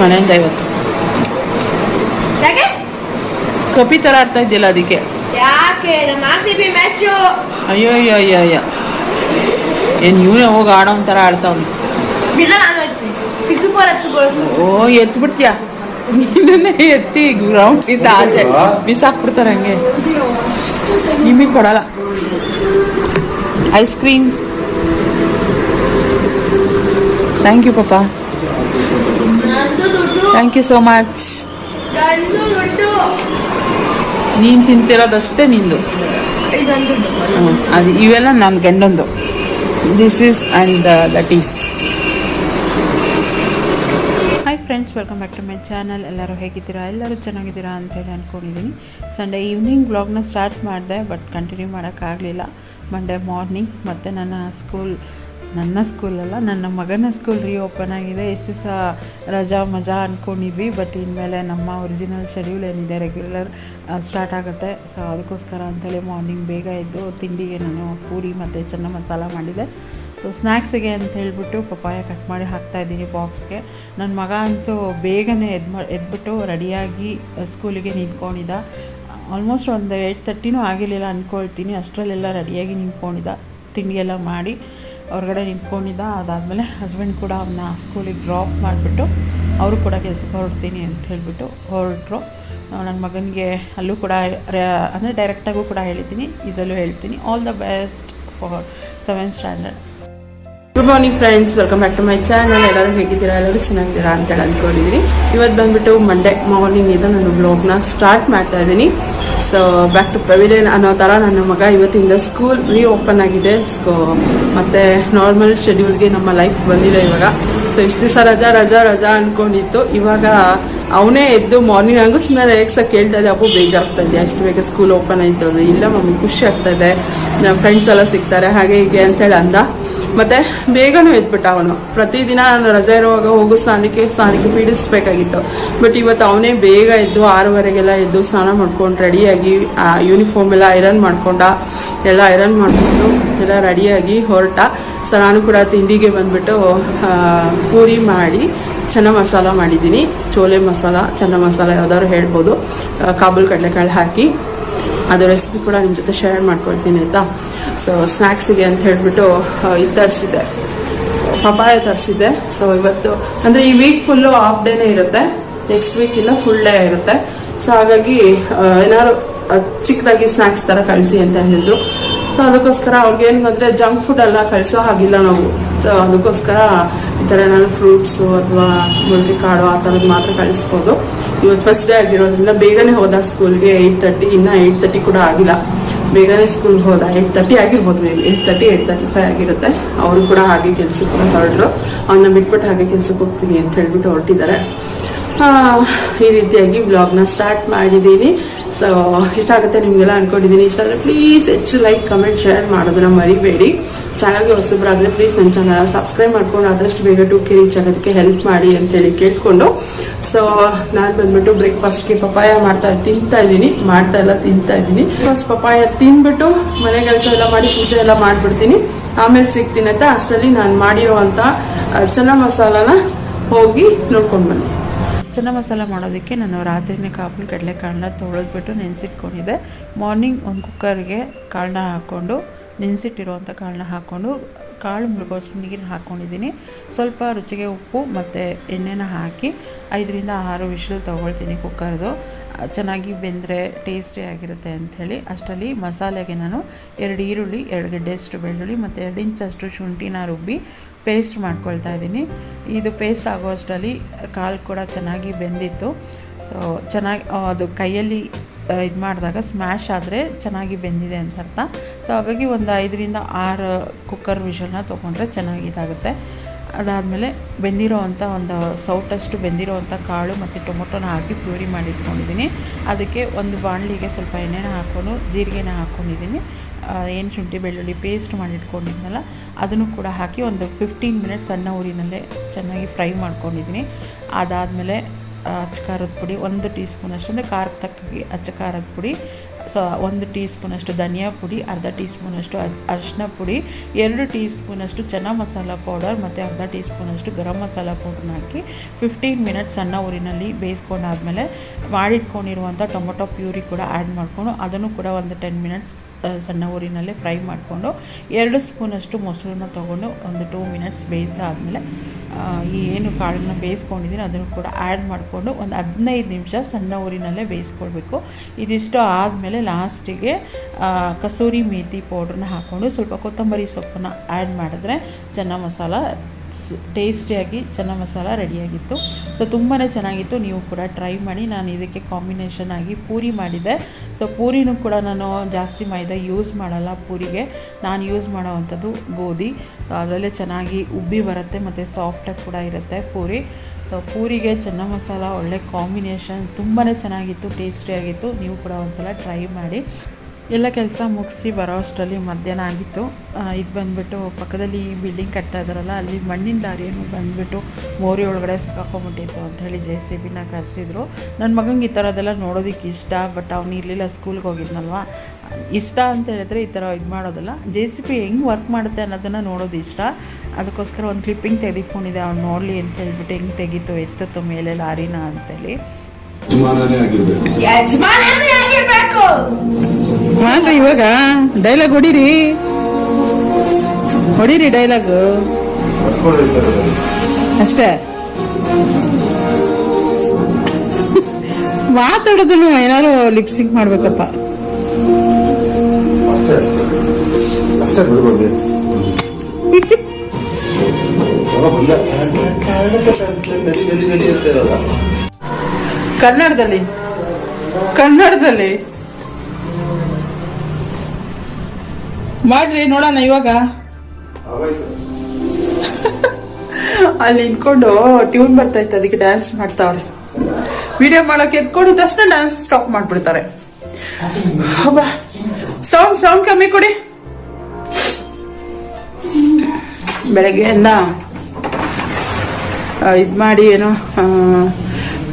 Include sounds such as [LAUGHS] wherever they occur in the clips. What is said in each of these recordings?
ಮನೆಯಿಂದ ಇವತ್ತು. ಕಪಿ ಥರ ಆಡ್ತಾ ಇದ್ದಿಲ್ಲ ಅದಕ್ಕೆ. ಅಯ್ಯೋ ಅಯ್ಯೋ ಅಯ್ಯೋ ಅಯ್ಯೋ ಏನ್ ಇವನೇ ಹೋಗಿ ಆಡೋ ಥರ ಆಡ್ತಾವ್ನು ಓ ಎತ್ತು ಬಿಡ್ತೀಯ ಎತ್ತಿ ಎತ್ತಿ ಗ್ರೌಂಡಿಂದ ಆಚೆ. ಬಿಸಾಕ್ಬಿಡ್ತಾರೆ ಹಂಗೆ. ನಿಮಗೆ ಕೊಡಲ್ಲ. ಐಸ್ ಕ್ರೀಮ್ ಥ್ಯಾಂಕ್ ಯು ಪಾಪ ಥ್ಯಾಂಕ್ ಯು ಸೋ ಮಚ್ ನೀನು ತಿಂತಿರೋದಷ್ಟೇ ನಿಂದು. ಅದು ಇವೆಲ್ಲ ನನ್ನ ಗಂಡಂದು. This is and that is hi friends welcome back to my channel ಎಲ್ಲರೂ ಹೇಗಿದ್ದೀರಾ? ಎಲ್ಲರೂ ಚೆನ್ನಾಗಿದ್ದೀರಾ ಅಂತೇಳಿ ಅಂದ್ಕೊಂಡಿದ್ದೀನಿ ಸಂಡೇ ಈವ್ನಿಂಗ್ ಬ್ಲಾಗ್ನ ಸ್ಟಾರ್ಟ್ ಮಾಡಿದೆ ಬಟ್ ಕಂಟಿನ್ಯೂ ಮಾಡೋಕ್ಕಾಗಲಿಲ್ಲ ಮಂಡೇ ಮಾರ್ನಿಂಗ್ ಮತ್ತು ನನ್ನ ಸ್ಕೂಲ್ ನನ್ನ ಸ್ಕೂಲಲ್ಲ ನನ್ನ ಮಗನ ಸ್ಕೂಲ್ ರೀಓಪನ್ ಆಗಿದೆ. ಎಷ್ಟು ದಿವಸ ರಜಾ ಮಜಾ ಅಂದ್ಕೊಂಡಿದ್ವಿ ಬಟ್ ಇನ್ಮೇಲೆ ನಮ್ಮ ಒರಿಜಿನಲ್ ಶೆಡ್ಯೂಲ್ ಏನಿದೆ ರೆಗ್ಯುಲರ್ ಸ್ಟಾರ್ಟ್ ಆಗುತ್ತೆ. ಸೊ ಅದಕ್ಕೋಸ್ಕರ ಅಂತೇಳಿ ಮಾರ್ನಿಂಗ್ ಬೇಗ ಎದ್ದು ತಿಂಡಿಗೆ ನಾನು ಪೂರಿ ಮತ್ತು ಚೆನ್ನ ಮಸಾಲ ಮಾಡಿದೆ. ಸೊ ಸ್ನ್ಯಾಕ್ಸಿಗೆ ಅಂತ ಹೇಳಿಬಿಟ್ಟು ಪಪ್ಪಾಯ ಕಟ್ ಮಾಡಿ ಹಾಕ್ತಾ ಇದ್ದೀನಿ ಬಾಕ್ಸ್ಗೆ ನನ್ನ ಮಗ ಅಂತೂ ಬೇಗನೆ ಎದ್ದು ಎದ್ಬಿಟ್ಟು ರೆಡಿಯಾಗಿ ಸ್ಕೂಲಿಗೆ ನಿಂತ್ಕೊಂಡಿದ್ದ ಆಲ್ಮೋಸ್ಟ್ ಒಂದು ಏಯ್ಟ್ ತರ್ಟಿನೂ ಆಗಿರಲಿಲ್ಲ ಅಂದ್ಕೊಳ್ತೀನಿ ಅಷ್ಟರಲ್ಲೆಲ್ಲ ರೆಡಿಯಾಗಿ ನಿಂತ್ಕೊಂಡಿದ್ದ ತಿಂಡಿಯೆಲ್ಲ ಮಾಡಿ. ಹೊರಗಡೆ ನಿಂತ್ಕೊಂಡಿದ್ದ, ಅದಾದಮೇಲೆ ಹಸ್ಬೆಂಡ್ ಕೂಡ ಅವನ್ನ ಸ್ಕೂಲಿಗೆ ಡ್ರಾಪ್ ಮಾಡಿಬಿಟ್ಟು ಅವರು ಕೂಡ ಕೆಲಸಕ್ಕೆ ಹೊರಡ್ತೀನಿ ಅಂತ ಹೇಳಿಬಿಟ್ಟು ಹೊರಟರು. ನನ್ನ ಮಗನಿಗೆ ಅಲ್ಲೂ ಕೂಡ ಅಂದರೆ ಡೈರೆಕ್ಟಾಗೂ ಕೂಡ ಹೇಳಿದ್ದೀನಿ, ಇದರಲ್ಲೂ ಹೇಳ್ತೀನಿ. All the best for seventh standard good morning friends welcome back to my channel ಎಲ್ಲರೂ ಹೇಗಿದ್ದೀರಾ? ಎಲ್ಲರೂ ಚೆನ್ನಾಗಿದ್ದೀರಾ ಅಂತೇಳಿ ಅಂದ್ಕೊಂಡಿದ್ದೀನಿ. ಇವತ್ತು ಬಂದುಬಿಟ್ಟು ಮಂಡೇ ಮಾರ್ನಿಂಗ್ ಇದು ನಾನು ಬ್ಲಾಗ್ನ ಸ್ಟಾರ್ಟ್ ಮಾಡ್ತಾ ಇದ್ದೀನಿ. ಸೊ ಬ್ಯಾಕ್ ಟು ಪ್ರವಿಲಿಯನ್ ಅನ್ನೋ ಥರ ನನ್ನ ಮಗ ಇವತ್ತಿಂದ ಸ್ಕೂಲ್ ರೀ ಓಪನ್ ಆಗಿದೆ. ಸೊ ಮತ್ತು ನಾರ್ಮಲ್ ಶೆಡ್ಯೂಲ್ಗೆ ನಮ್ಮ ಲೈಫ್ ಬಂದಿದೆ ಇವಾಗ. ಸೊ ಇಷ್ಟು ದಿವಸ ರಜಾ ರಜಾ ರಜಾ ಅಂದ್ಕೊಂಡಿತ್ತು ಇವಾಗ ಅವನೇ ಎದ್ದು ಮಾರ್ನಿಂಗ್ ಹಂಗೂ ಸುಮ್ಮನೆ ರೇಕ್ಸಾಗಿ ಕೇಳ್ತಾ ಇದೆ. ಅಪ್ಪು, ಬೇಜಾರಾಗ್ತಾ ಇದೆ ಅಷ್ಟು ಬೇಗ ಸ್ಕೂಲ್ ಓಪನ್ ಆಯಿತು ಅಂದರೆ ಇಲ್ಲ, ಮಮ್ಮಿ, ಖುಷಿ ಆಗ್ತಾ ಇದೆ. ನಮ್ಮ ಫ್ರೆಂಡ್ಸ್ ಎಲ್ಲ ಸಿಗ್ತಾರೆ. ಹಾಗೆ ಹೀಗೆ ಅಂತೇಳಿ ಅಂದ. ಮತ್ತೆ ಬೇಗನೂ ಎದ್ಬಿಟ್ಟ ಅವನು. ಪ್ರತಿದಿನ ನಾನು ರಜೆ ಇರುವಾಗ ಹೋಗು ಸ್ನಾನಕ್ಕೆ ಸ್ನಾನಕ್ಕೆ ಪೀಡಿಸ್ಬೇಕಾಗಿತ್ತು. ಬಟ್ ಇವತ್ತು ಅವನೇ ಬೇಗ ಎದ್ದು ಆರೂವರೆಗೆಲ್ಲ ಎದ್ದು ಸ್ನಾನ ಮಾಡ್ಕೊಂಡು ರೆಡಿಯಾಗಿ ಯೂನಿಫಾರ್ಮ್ ಎಲ್ಲ ಐರನ್ ಮಾಡ್ಕೊಂಡ, ಎಲ್ಲ ಐರನ್ ಮಾಡಿಕೊಂಡು ಎಲ್ಲ ರೆಡಿಯಾಗಿ ಹೊರಟ. ಸೊ ನಾನು ಕೂಡ ತಿಂಡಿಗೆ ಬಂದ್ಬಿಟ್ಟು ಪೂರಿ ಮಾಡಿ, ಚೆನ್ನ ಮಸಾಲ ಮಾಡಿದ್ದೀನಿ. ಚೋಲೆ ಮಸಾಲ, ಚೆನ್ನ ಮಸಾಲ ಯಾವ್ದಾದ್ರು ಹೇಳ್ಬೋದು. ಕಾಬೂಲ್ ಕಡಲೆಕಾಳು ಹಾಕಿ. ಅದು ರೆಸಿಪಿ ಕೂಡ ನಿಮ್ಮ ಜೊತೆ ಶೇರ್ ಮಾಡ್ಕೊಳ್ತೀನಿ, ಆಯಿತಾ? ಸೊ ಸ್ನ್ಯಾಕ್ಸಿಗೆ ಅಂತ ಹೇಳಿಬಿಟ್ಟು ಇದು ತರಿಸಿದ್ದೆ. ಪಪಾಯ ತರಿಸಿದ್ದೆ. ಸೊ ಇವತ್ತು, ಅಂದರೆ ಈ ವೀಕ್ ಫುಲ್ಲು ಹಾಫ್ ಡೇನೇ ಇರುತ್ತೆ. ನೆಕ್ಸ್ಟ್ ವೀಕ್ ಇಲ್ಲ ಫುಲ್ ಡೇ ಇರುತ್ತೆ. ಸೊ ಹಾಗಾಗಿ ಏನಾದ್ರು ಚಿಕ್ಕದಾಗಿ ಸ್ನ್ಯಾಕ್ಸ್ ಥರ ಕಳಿಸಿ ಅಂತ ಹೇಳಿದ್ರು. ಸೊ ಅದಕ್ಕೋಸ್ಕರ ಅವ್ರಿಗೇನು ಅಂದರೆ ಜಂಕ್ ಫುಡ್ ಎಲ್ಲ ಕಳಿಸೋ ಹಾಗಿಲ್ಲ ನಾವು. ಸೊ ಅದಕ್ಕೋಸ್ಕರ ಈ ಥರ ಏನಾದ್ರು ಫ್ರೂಟ್ಸು ಅಥವಾ ಮೊಳಕೆ ಕಾಳು ಆ ಥರದ್ದು ಮಾತ್ರ ಕಳಿಸ್ಬೋದು. ಇವತ್ತು ಫಸ್ಟ್ ಡೇ ಆಗಿರೋದ್ರಿಂದ ಬೇಗನೆ ಹೋದ ಸ್ಕೂಲ್ಗೆ ಏಯ್ಟ್ ತರ್ಟಿ ಇನ್ನ ಏಯ್ಟ್ ತರ್ಟಿ ಕೂಡ ಆಗಿಲ್ಲ. ಬೇಗನೆ ಸ್ಕೂಲ್ಗೆ ಹೋದ ಏಯ್ಟ್ ತರ್ಟಿ ಆಗಿರ್ಬೋದು maybe eight thirty eight thirty five ಆಗಿರುತ್ತೆ. ಅವರು ಕೂಡ ಹಾಗೆ ಕೆಲ್ಸಕ್ಕೆ ಹೊರಡ್ರು ಅವನ್ನ ಬಿಟ್ಬಿಟ್ಟು ಹಾಗೆ ಕೆಲ್ಸಕ್ಕೆ ಹೋಗ್ತೀನಿ ಅಂತ ಹೇಳ್ಬಿಟ್ಟು ಹೊರಟಿದ್ದಾರೆ. ಈ ರೀತಿಯಾಗಿ ಬ್ಲಾಗ್ನ ಸ್ಟಾರ್ಟ್ ಮಾಡಿದ್ದೀನಿ. ಸೊ ಇಷ್ಟ ಆಗುತ್ತೆ ನಿಮಗೆಲ್ಲ ಅನ್ಕೊಂಡಿದ್ದೀನಿ. ಇಷ್ಟ ಆದರೆ ಪ್ಲೀಸ್ ಹೆಚ್ಚು ಲೈಕ್ ಕಮೆಂಟ್ ಶೇರ್ ಮಾಡೋದನ್ನ ಮರಿಬೇಡಿ. ಚಾನಲ್ಗೆ ಹೊಸಬ್ರಾದರೆ ಪ್ಲೀಸ್ ನನ್ನ ಚಾನಲ್ ಸಬ್ಸ್ಕ್ರೈಬ್ ಮಾಡ್ಕೊಂಡು ಆದಷ್ಟು ಬೇಗ ಟು ಕೆ ರೀಚ್ ಆಗೋದಕ್ಕೆ ಹೆಲ್ಪ್ ಮಾಡಿ ಅಂತೇಳಿ ಕೇಳಿಕೊಂಡು. ಸೊ ನಾನು ಬಂದ್ಬಿಟ್ಟು ಬ್ರೇಕ್ಫಾಸ್ಟ್ಗೆ ಪಪ್ಪಾಯ ಮಾಡ್ತಾ, ತಿಂತಾ ಇದ್ದೀನಿ. ಮಾಡ್ತಾ ಎಲ್ಲ ತಿಂತಾ ಇದ್ದೀನಿ. ಫಸ್ಟ್ ಪಪ್ಪಾಯ ತಿನ್ಬಿಟ್ಟು ಮನೆ ಕೆಲಸ ಎಲ್ಲ ಮಾಡಿ ಪೂಜೆ ಎಲ್ಲ ಮಾಡಿಬಿಡ್ತೀನಿ. ಆಮೇಲೆ ಸಿಗ್ತೀನಿ ಅಂತ ಅಷ್ಟರಲ್ಲಿ ನಾನು ಮಾಡಿರೋವಂಥ ಚೆನ್ನ ಮಸಾಲಾನ ಹೋಗಿ ನೋಡ್ಕೊಂಡು ಬನ್ನಿ. ಚೆನ್ನ ಮಸಾಲ ಮಾಡೋದಕ್ಕೆ ನಾನು ರಾತ್ರಿನೇ ಕಾಬೂಲ್ ಕಡಲೆಕಾಳನ್ನ ತೊಳೆದ್ಬಿಟ್ಟು ನೆನೆಸಿಟ್ಕೊಂಡಿದ್ದೆ. ಮಾರ್ನಿಂಗ್ ಒಂದು ಕುಕ್ಕರ್ಗೆ ಕಾಳನ್ನ ಹಾಕ್ಕೊಂಡು ನೆನೆಸಿಟ್ಟಿರುವಂಥ ಕಾಳನ್ನ ಹಾಕ್ಕೊಂಡು ಕಾಳು ಮುಳುಗೋಷ್ಟು ನೀರು ಹಾಕ್ಕೊಂಡಿದ್ದೀನಿ. ಸ್ವಲ್ಪ ರುಚಿಗೆ ಉಪ್ಪು ಮತ್ತು ಎಣ್ಣೆನ ಹಾಕಿ ಐದರಿಂದ ಆರು ವಿಷಲ್ ತೊಗೊಳ್ತೀನಿ ಕುಕ್ಕರ್ದು. ಚೆನ್ನಾಗಿ ಬೆಂದರೆ ಟೇಸ್ಟಿ ಆಗಿರುತ್ತೆ ಅಂಥೇಳಿ ಅಷ್ಟರಲ್ಲಿ ಮಸಾಲೆಗೆ ನಾನು ಎರಡು ಈರುಳ್ಳಿ, ಎರಡು ಗಡ್ಡೆಯಷ್ಟು ಬೆಳ್ಳುಳ್ಳಿ ಮತ್ತು ಎರಡು ಇಂಚಷ್ಟು ಶುಂಠಿನ ರುಬ್ಬಿ ಪೇಸ್ಟ್ ಮಾಡ್ಕೊಳ್ತಾ ಇದ್ದೀನಿ. ಇದು ಪೇಸ್ಟ್ ಆಗೋ ಅಷ್ಟರಲ್ಲಿ ಕಾಳು ಕೂಡ ಚೆನ್ನಾಗಿ ಬೆಂದಿತ್ತು. ಸೊ ಚೆನ್ನಾಗಿ ಅದು ಕೈಯಲ್ಲಿ ಇದು ಮಾಡಿದಾಗ ಸ್ಮ್ಯಾಶ್ ಆದರೆ ಚೆನ್ನಾಗಿ ಬೆಂದಿದೆ ಅಂತ ಅರ್ಥ. ಸೊ ಹಾಗಾಗಿ ಒಂದು ಐದರಿಂದ ಆರು ಕುಕ್ಕರ್ ವಿಷಲ್ನ ತೊಗೊಂಡ್ರೆ ಚೆನ್ನಾಗಿ ಇದಾಗುತ್ತೆ. ಅದಾದಮೇಲೆ ಬೆಂದಿರೋ ಒಂದು ಸೌಟಷ್ಟು ಬೆಂದಿರೋ ಅಂಥ ಕಾಳು ಮತ್ತು ಟೊಮೊಟೊನ ಹಾಕಿ ಪ್ಯೂರಿ ಮಾಡಿಟ್ಕೊಂಡಿದ್ದೀನಿ ಅದಕ್ಕೆ ಒಂದು ಬಾಣಲಿಗೆ ಸ್ವಲ್ಪ ಎಣ್ಣೆನ ಹಾಕ್ಕೊಂಡು, ಜೀರಿಗೆನ ಹಾಕ್ಕೊಂಡಿದ್ದೀನಿ. ಏನು ಶುಂಠಿ ಬೆಳ್ಳುಳ್ಳಿ ಪೇಸ್ಟ್ ಮಾಡಿಟ್ಕೊಂಡಿದ್ನಲ್ಲ ಅದನ್ನು ಕೂಡ ಹಾಕಿ ಒಂದು ಫಿಫ್ಟೀನ್ ಮಿನಿಟ್ಸ್ ಸಣ್ಣ ಊರಿನಲ್ಲೇ ಚೆನ್ನಾಗಿ ಫ್ರೈ ಮಾಡ್ಕೊಂಡಿದ್ದೀನಿ. ಅದಾದಮೇಲೆ ಅಚ್ಚ ಖಾರದ ಪುಡಿ ಒಂದು ಟೀ ಸ್ಪೂನಷ್ಟು ಅಂದರೆ ಖಾರ ತಕ್ಕಾಗಿ ಅಚ್ಚ ಖಾರದ ಪುಡಿ, ಸೊ ಒಂದು ಟೀ ಸ್ಪೂನಷ್ಟು ಧನಿಯಾ ಪುಡಿ, ಅರ್ಧ ಟೀ ಸ್ಪೂನಷ್ಟು ಅರ್- ಅರಿಶಿನ ಪುಡಿ, ಎರಡು ಟೀ ಸ್ಪೂನಷ್ಟು ಚೆನ್ನ ಮಸಾಲ ಪೌಡರ್ ಮತ್ತು ಅರ್ಧ ಟೀ ಸ್ಪೂನಷ್ಟು ಗರಂ ಮಸಾಲ ಪೌಡ್ರನ್ನ ಹಾಕಿ ಫಿಫ್ಟೀನ್ ಮಿನಿಟ್ಸ್ ಸಣ್ಣ ಊರಿನಲ್ಲಿ ಬೇಯಿಸ್ಕೊಂಡಾದ್ಮೇಲೆ ಮಾಡಿಟ್ಕೊಂಡಿರುವಂಥ ಟೊಮೊಟೊ ಪ್ಯೂರಿ ಕೂಡ ಆ್ಯಡ್ ಮಾಡಿಕೊಂಡು, ಅದನ್ನು ಕೂಡ ಒಂದು ಟೆನ್ ಮಿನಿಟ್ಸ್ ಸಣ್ಣ ಊರಿನಲ್ಲೇ ಫ್ರೈ ಮಾಡಿಕೊಂಡು, ಎರಡು ಸ್ಪೂನಷ್ಟು ಮೊಸರನ್ನ ತೊಗೊಂಡು ಒಂದು ಟೂ ಮಿನಿಟ್ಸ್ ಬೇಯಿಸಾದಮೇಲೆ ಈ ಏನು ಕಾಳನ್ನ ಬೇಯಿಸ್ಕೊಂಡಿದ್ದೀನಿ, ಅದನ್ನು ಕೂಡ ಆ್ಯಡ್ ಮಾಡಿಕೊಂಡು ಒಂದು ಹದಿನೈದು ನಿಮಿಷ ಸಣ್ಣ ಊರಿನಲ್ಲೇ ಬೇಯಿಸ್ಕೊಳ್ಬೇಕು. ಇದಿಷ್ಟು ಆದಮೇಲೆ ಲಾಸ್ಟಿಗೆ ಕಸೂರಿ ಮೇಥಿ ಪೌಡ್ರನ್ನ ಹಾಕ್ಕೊಂಡು ಸ್ವಲ್ಪ ಕೊತ್ತಂಬರಿ ಸೊಪ್ಪನ್ನ ಆ್ಯಡ್ ಮಾಡಿದ್ರೆ ಚೆನ್ನ ಮಸಾಲ ಟೇಸ್ಟಿಯಾಗಿ ಚೆನ್ನ ಮಸಾಲ ರೆಡಿಯಾಗಿತ್ತು ಸೊ ತುಂಬಾ ಚೆನ್ನಾಗಿತ್ತು. ನೀವು ಕೂಡ ಟ್ರೈ ಮಾಡಿ. ನಾನು ಇದಕ್ಕೆ ಕಾಂಬಿನೇಷನ್ ಆಗಿ ಪೂರಿ ಮಾಡಿದ್ದೆ. ಸೊ ಪೂರಿನೂ ಕೂಡ ನಾನು ಜಾಸ್ತಿ ಮೈದಾ ಯೂಸ್ ಮಾಡಲ್ಲ ಪೂರಿಗೆ. ನಾನು ಯೂಸ್ ಮಾಡೋವಂಥದ್ದು ಗೋಧಿ. ಸೊ ಅದರಲ್ಲೇ ಚೆನ್ನಾಗಿ ಉಬ್ಬಿ ಬರುತ್ತೆ ಮತ್ತು ಸಾಫ್ಟಾಗಿ ಕೂಡ ಇರುತ್ತೆ ಪೂರಿ. ಸೊ ಪೂರಿಗೆ ಚೆನ್ನ ಮಸಾಲ ಒಳ್ಳೆ ಕಾಂಬಿನೇಷನ್ ತುಂಬಾ ಚೆನ್ನಾಗಿತ್ತು ಟೇಸ್ಟಿಯಾಗಿತ್ತು ನೀವು ಕೂಡ ಒಂದ್ಸಲ ಟ್ರೈ ಮಾಡಿ. ಎಲ್ಲ ಕೆಲಸ ಮುಗಿಸಿ ಬರೋ ಅಷ್ಟರಲ್ಲಿ ಮಧ್ಯಾಹ್ನ ಆಗಿತ್ತು. ಇದು ಬಂದುಬಿಟ್ಟು ಪಕ್ಕದಲ್ಲಿ ಬಿಲ್ಡಿಂಗ್ ಕಟ್ತಾ ಇದ್ದಾರಲ್ಲ ಅಲ್ಲಿ ಮಣ್ಣಿನ ದಾರಿಯನ್ನು ಬಂದುಬಿಟ್ಟು ಮೋರಿ ಒಳಗಡೆ ಸಿಕ್ಕಾಕೊಂಬಿಟ್ಟಿತ್ತು ಅಂಥೇಳಿ ಜೆ ಸಿ ಬಿನ ಕರೆಸಿದ್ರು. ನನ್ನ ಮಗಂಗೆ ಈ ಥರದ್ದೆಲ್ಲ ನೋಡೋದಕ್ಕೆ ಇಷ್ಟ ಬಟ್ ಅವ್ನು ಇರಲಿಲ್ಲ ಸ್ಕೂಲ್ಗೆ ಹೋಗಿದ್ನಲ್ವ? ಇಷ್ಟ ಅಂತ ಹೇಳಿದ್ರೆ ಈ ಥರ ಇದು ಮಾಡೋದಲ್ಲ. ಜೆ ಸಿ ಪಿ ಹೆಂಗೆ ವರ್ಕ್ ಮಾಡುತ್ತೆ ಅನ್ನೋದನ್ನು ನೋಡೋದು ಇಷ್ಟ. ಅದಕ್ಕೋಸ್ಕರ ಒಂದು ಕ್ಲಿಪ್ಪಿಂಗ್ ತೆಗೆದುಕೊಂಡಿದ್ದೆ ಅವ್ನು ನೋಡಲಿ ಅಂತ ಹೇಳ್ಬಿಟ್ಟು ಹೆಂಗೆ ತೆಗೀತು ಎತ್ತತ್ತು ಮೇಲೆ ಲಾರಿನ ಅಂತೇಳಿ ಮಾಡ್ರಿ ಇವಾಗ ಡೈಲಾಗ್ ಹೊಡೀರಿ. ಹೊಡೀರಿ ಡೈಲಾಗ್ ಅಷ್ಟೇ. [LAUGHS] ಮಾತಾಡೋದನ್ನು ಏನಾದ್ರು ಲಿಪ್ಸಿಂಗ್ ಮಾಡ್ಬೇಕಪ್ಪ. ಕನ್ನಡದಲ್ಲಿ ಕನ್ನಡದಲ್ಲಿ [LAUGHS] ಮಾಡ್ರಿ, ನೋಡೋಣ ಇವಾಗ. ಅಲ್ಲಿ ನಿಂತ್ಕೊಂಡು ಟ್ಯೂನ್ ಬರ್ತೈತೆ ಅದಕ್ಕೆ ಡ್ಯಾನ್ಸ್ ಮಾಡ್ತಾವ್ರೆ. ವಿಡಿಯೋ ಮಾಡೋಕೆ ಎತ್ಕೊಂಡು ತಕ್ಷಣ ಡ್ಯಾನ್ಸ್ ಸ್ಟಾಪ್ ಮಾಡ್ಬಿಡ್ತಾರೆ. ಸೌಂಡ್ ಸೌಂಡ್ ಕಮ್ಮಿ ಕೊಡಿ. ಬೆಳಗ್ಗೆಯಿಂದ ಇದು ಮಾಡಿ ಏನೋ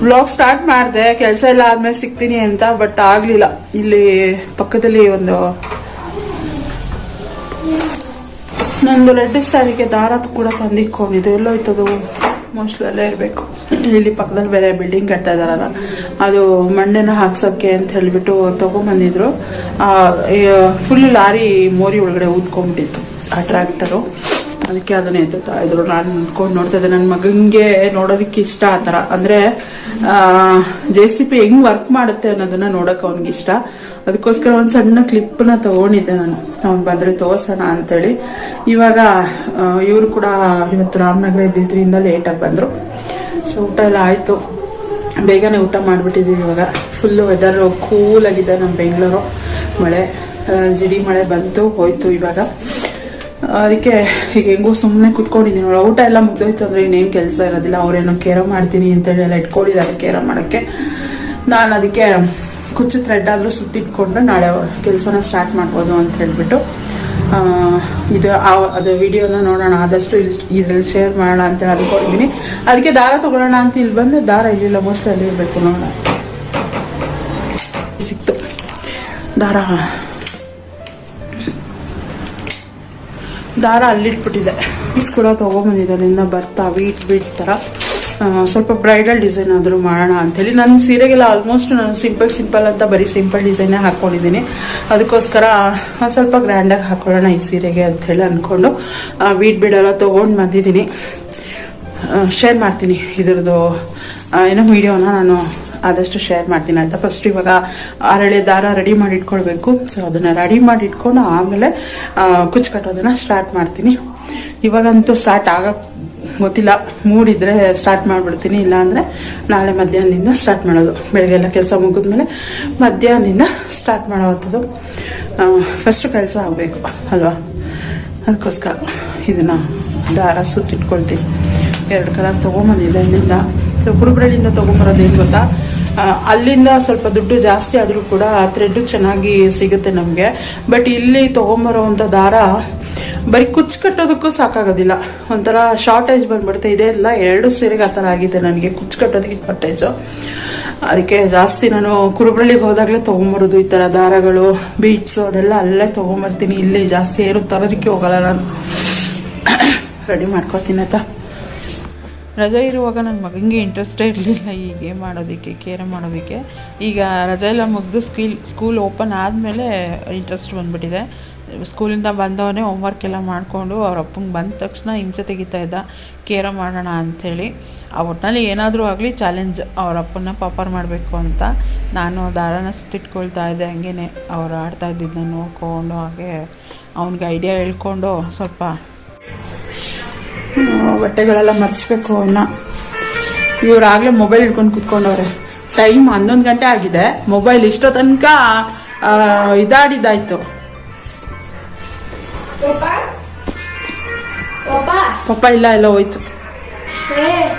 ಬ್ಲಾಗ್ ಸ್ಟಾರ್ಟ್ ಮಾಡಿದೆ. ಕೆಲಸ ಎಲ್ಲ ಆದ್ಮೇಲೆ ಸಿಗ್ತೀನಿ ಅಂತ ಬಟ್ ಆಗಲಿಲ್ಲ. ಇಲ್ಲಿ ಪಕ್ಕದಲ್ಲಿ ಒಂದು ನಂದು ರೆಡ್ ಸ್ಯಾರಿಗೆ ದಾರ ಕೂಡ ತಂದಿಕ್ಕೊಂಡಿದ್ದು ಎಲ್ಲೋಯ್ತದು ಮೋಸ್ಟ್ಲಿ ಅಲ್ಲೇ ಇರಬೇಕು. ಇಲ್ಲಿ ಪಕ್ಕದಲ್ಲಿ ಬೇರೆ ಬಿಲ್ಡಿಂಗ್ ಕಟ್ತಾ ಇದಾರಲ್ಲ ಅದು ಮಂಡೆನ ಹಾಕ್ಸೋಕ್ಕೆ ಅಂತ ಹೇಳಿಬಿಟ್ಟು ತೊಗೊಂಬಂದಿದ್ರು. ಫುಲ್ ಲಾರಿ ಮೋರಿ ಒಳಗಡೆ ಊದ್ಕೊಂಡ್ಬಿಟ್ಟಿತ್ತು ಆ ಟ್ರ್ಯಾಕ್ಟರು ಅದಕ್ಕೆ ಅದನ್ನೇ ಎತ್ತುತ್ತಾ ಇದ್ರು. ನಾನು ನಿಂತ್ಕೊಂಡು ನೋಡ್ತಾ ಇದ್ದೆ. ನನ್ನ ಮಗನಿಗೆ ನೋಡೋದಕ್ಕೆ ಇಷ್ಟ ಆ ಥರ. ಅಂದರೆ ಜೆ ಸಿ ಪಿ ಹೆಂಗ್ ವರ್ಕ್ ಮಾಡುತ್ತೆ ಅನ್ನೋದನ್ನ ನೋಡೋಕೆ ಅವ್ನಿಗೆ ಇಷ್ಟ. ಅದಕ್ಕೋಸ್ಕರ ಒಂದು ಸಣ್ಣ ಕ್ಲಿಪ್ಪನ್ನ ತಗೊಂಡಿದ್ದೆ ನಾನು. ಅವ್ನು ಬಂದರೆ ತೋರ್ಸೋಣ ಅಂತೇಳಿ. ಇವಾಗ ಇವರು ಕೂಡ ಇವತ್ತು ರಾಮನಗರ ಇದ್ದಿದ್ರಿಂದ ಲೇಟಾಗಿ ಬಂದರು. ಸೊ ಊಟ ಎಲ್ಲ ಆಯಿತು. ಬೇಗನೆ ಊಟ ಮಾಡಿಬಿಟ್ಟಿದ್ವಿ ಇವಾಗ. ಫುಲ್ಲು ವೆದರ್ ಕೂಲ್ ಆಗಿದೆ ನಮ್ಮ ಬೆಂಗಳೂರು. ಮಳೆ ಜಿಡಿ ಮಳೆ ಬಂತು, ಹೋಯ್ತು ಇವಾಗ. ಅದಕ್ಕೆ ಈಗ ಹೆಂಗೋ ಸುಮ್ಮನೆ ಕುತ್ಕೊಂಡಿದ್ದೀನಿ ಅವ್ರು ಊಟ ಎಲ್ಲ ಮುಗ್ದೋಯ್ತು ಅಂದ್ರೆ ಇನ್ನೇನು ಕೆಲಸ ಇರೋದಿಲ್ಲ. ಅವ್ರೇನೋ ಕೇರ ಮಾಡ್ತೀನಿ ಅಂತೇಳಿ ಎಲ್ಲ ಇಟ್ಕೊಂಡಿದ್ದಾರೆ ಕೇರ ಮಾಡೋಕ್ಕೆ. ನಾನು ಅದಕ್ಕೆ ಕುಚ್ಚು ಥ್ರೆಡ್ ಆದರೂ ಸುತ್ತಿಟ್ಕೊಂಡು ನಾಳೆ ಕೆಲಸನ ಸ್ಟಾರ್ಟ್ ಮಾಡ್ಬೋದು ಅಂತ ಹೇಳಿಬಿಟ್ಟು ಇದು ಆ- ಅದು ವಿಡಿಯೋನ ನೋಡೋಣ. ಆದಷ್ಟು ಇಲ್ಲಿ ಇದ್ರಲ್ಲಿ ಶೇರ್ ಮಾಡೋಣ ಅಂತ ಅಂದ್ಕೊಂಡಿದ್ದೀನಿ ಅದಕ್ಕೆ ದಾರ ತಗೊಳ್ಳೋಣ ಅಂತ ಇಲ್ಲಿ ಬಂದು ದಾರ ಇಲ್ಲಿಲ್ಲ ಮೋಸ್ಟ್ ಅಲ್ಲಿ ಇರಬೇಕು ನೋಡೋಣ. ಸಿಕ್ತು. ದಾರ ದಾರ ಅಲ್ಲಿಟ್ಬಿಟ್ಟಿದೆ. ಪೀಸ್ ಕೂಡ ತಗೊಂಡ್ಬಂದಿದೆ ಅಲ್ಲಿಂದ ಬರ್ತಾ ವೀಟ್ ವೀಟ್ ಥರ ಸ್ವಲ್ಪ ಬ್ರೈಡಲ್ ಡಿಸೈನ್ ಆದರೂ ಮಾಡೋಣ ಅಂಥೇಳಿ. ನನ್ನ ಸೀರೆಗೆಲ್ಲ ಆಲ್ಮೋಸ್ಟ್ ನಾನು ಸಿಂಪಲ್ ಸಿಂಪಲ್ ಅಂತ ಬರೀ ಸಿಂಪಲ್ ಡಿಸೈನೇ ಹಾಕ್ಕೊಂಡಿದ್ದೀನಿ ಅದಕ್ಕೋಸ್ಕರ ಒಂದು ಸ್ವಲ್ಪ ಗ್ರ್ಯಾಂಡಾಗಿ ಹಾಕೊಳ್ಳೋಣ ಈ ಸೀರೆಗೆ ಅಂಥೇಳಿ ಅಂದ್ಕೊಂಡು ವೀಟ್ ಬಿಡೆಲ್ಲ ತೊಗೊಂಡು ಬಂದಿದ್ದೀನಿ. ಶೇರ್ ಮಾಡ್ತೀನಿ ಇದ್ರದ್ದು ಏನೋ ವಿಡಿಯೋನ ನಾನು ಆದಷ್ಟು ಶೇರ್ ಮಾಡ್ತೀನಿ, ಆಯಿತಾ? ಫಸ್ಟ್ ಇವಾಗ ಅರಳೆ ದಾರ ರೆಡಿ ಮಾಡಿ ಇಟ್ಕೊಳ್ಬೇಕು. ಸೊ ಅದನ್ನು ರೆಡಿ ಮಾಡಿ ಇಟ್ಕೊಂಡು ಆಮೇಲೆ ಕುಚ್ಚು ಕಟ್ಟೋದನ್ನು ಸ್ಟಾರ್ಟ್ ಮಾಡ್ತೀನಿ. ಇವಾಗಂತೂ ಸ್ಟಾರ್ಟ್ ಆಗ ಗೊತ್ತಿಲ್ಲ. ಮೂಡಿದ್ರೆ ಸ್ಟಾರ್ಟ್ ಮಾಡಿಬಿಡ್ತೀನಿ. ಇಲ್ಲಾಂದರೆ ನಾಳೆ ಮಧ್ಯಾಹ್ನದಿಂದ ಸ್ಟಾರ್ಟ್ ಮಾಡೋದು. ಬೆಳಗ್ಗೆ ಎಲ್ಲ ಕೆಲಸ ಮುಗಿದ್ಮೇಲೆ ಮಧ್ಯಾಹ್ನದಿಂದ ಸ್ಟಾರ್ಟ್ ಮಾಡೋವಂಥದ್ದು ಫಸ್ಟು ಕೆಲಸ ಆಗಬೇಕು, ಅಲ್ವಾ? ಅದಕ್ಕೋಸ್ಕರ ಇದನ್ನು ದಾರ ಸುತ್ತಿಟ್ಕೊಳ್ತೀನಿ. ಎರಡು ಕಲರ್ ತೊಗೊಂಬಂದಿದ್ದೆ ಇಲ್ಲಿಂದ. ಸೊ ಕುರುಬರಳ್ಳಿಯಿಂದ ತೊಗೊಂಬರೋದು ಏನು ಗೊತ್ತಾ? ಅಲ್ಲಿಂದ ಸ್ವಲ್ಪ ದುಡ್ಡು ಜಾಸ್ತಿ ಆದರೂ ಕೂಡ ಥ್ರೆಡ್ಡು ಚೆನ್ನಾಗಿ ಸಿಗುತ್ತೆ ನಮಗೆ. ಬಟ್ ಇಲ್ಲಿ ತೊಗೊಂಬರೋವಂಥ ದಾರ ಬರೀ ಕುಚ್ಚು ಕಟ್ಟೋದಕ್ಕೂ ಸಾಕಾಗೋದಿಲ್ಲ. ಒಂಥರ ಶಾರ್ಟೇಜ್ ಬಂದ್ಬಿಡುತ್ತೆ. ಇದೆಲ್ಲ ಎರಡು ಸೀರೆಗೆ ಆ ಥರ ಆಗಿದೆ ನನಗೆ ಕುಚ್ಚು ಕಟ್ಟೋದಕ್ಕೆ ಶಾರ್ಟೇಜು ಅದಕ್ಕೆ ಜಾಸ್ತಿ ನಾನು ಕುರುಬ್ರಳ್ಳಿಗೆ ಹೋದಾಗಲೇ ತೊಗೊಂಬರೋದು ಈ ಥರ ದಾರಗಳು ಬೀಚ್ಸು ಅದೆಲ್ಲ ಅಲ್ಲೇ ತೊಗೊಂಬರ್ತೀನಿ. ಇಲ್ಲಿ ಜಾಸ್ತಿ ಏನು ತರೋದಕ್ಕೆ ಹೋಗಲ್ಲ ನಾನು. [COUGHS] ರೆಡಿ ಮಾಡ್ಕೊತೀನಿ ಆಯ್ತಾ ರಜೆ ಇರುವಾಗ ನನ್ನ ಮಗನಿಗೆ ಇಂಟ್ರೆಸ್ಟೇ ಇರಲಿಲ್ಲ ಈ ಗೇಮ್ ಆಡೋದಕ್ಕೆ ಕೇರಮ್ ಮಾಡೋದಕ್ಕೆ. ಈಗ ರಜೆ ಎಲ್ಲ ಮುಗಿದು ಸ್ಕೀಲ್ ಸ್ಕೂಲ್ ಓಪನ್ ಆದಮೇಲೆ ಇಂಟ್ರೆಸ್ಟ್ ಬಂದುಬಿಟ್ಟಿದೆ. ಸ್ಕೂಲಿಂದ ಬಂದವನೇ ಹೋಮ್ವರ್ಕ್ ಎಲ್ಲ ಮಾಡಿಕೊಂಡು ಅವ್ರ ಅಪ್ಪಂಗೆ ಬಂದ ತಕ್ಷಣ ಹಿಂಸೆ ತೆಗಿತಾ ಇದ್ದ ಕೇರ ಮಾಡೋಣ ಅಂಥೇಳಿ ಆ ಒಟ್ಟಿನಲ್ಲಿ ಏನಾದರೂ ಆಗಲಿ ಚಾಲೆಂಜ್ ಅವ್ರ ಅಪ್ಪನ ಪಾಪರ್ ಮಾಡಬೇಕು ಅಂತ ನಾನು ದಾರನ ಸುತ್ತಿಟ್ಕೊಳ್ತಾ ಇದ್ದೆ. ಹಂಗೇ ಅವ್ರು ಆಡ್ತಾ ಇದ್ದಿದ್ದನ್ನ ನೋಡ್ಕೊಂಡು ಹಾಗೆ ಅವ್ನಿಗೆ ಐಡಿಯಾ ಹೇಳ್ಕೊಂಡು ಸ್ವಲ್ಪ ಬಟ್ಟೆಗಳೆಲ್ಲ ಮರ್ಚಬೇಕು ಅನ್ನ ಇವ್ರಾಗಲೇ ಮೊಬೈಲ್ ಹಿಡ್ಕೊಂಡು ಕುತ್ಕೊಂಡವ್ರೆ. ಟೈಮ್ ಹನ್ನೊಂದು ಗಂಟೆ ಆಗಿದೆ. ಮೊಬೈಲ್ ಇಷ್ಟೋ ತನಕ ಇದಾಡಿದಾಯ್ತು ಇದಾಡಿದ್ದಾಯ್ತು. ಪಪ್ಪ? ಪಪ್ಪ? ಪಪ್ಪ ಇಲ್ಲ ಎಲ್ಲ ಹೋಯ್ತು. ಏ?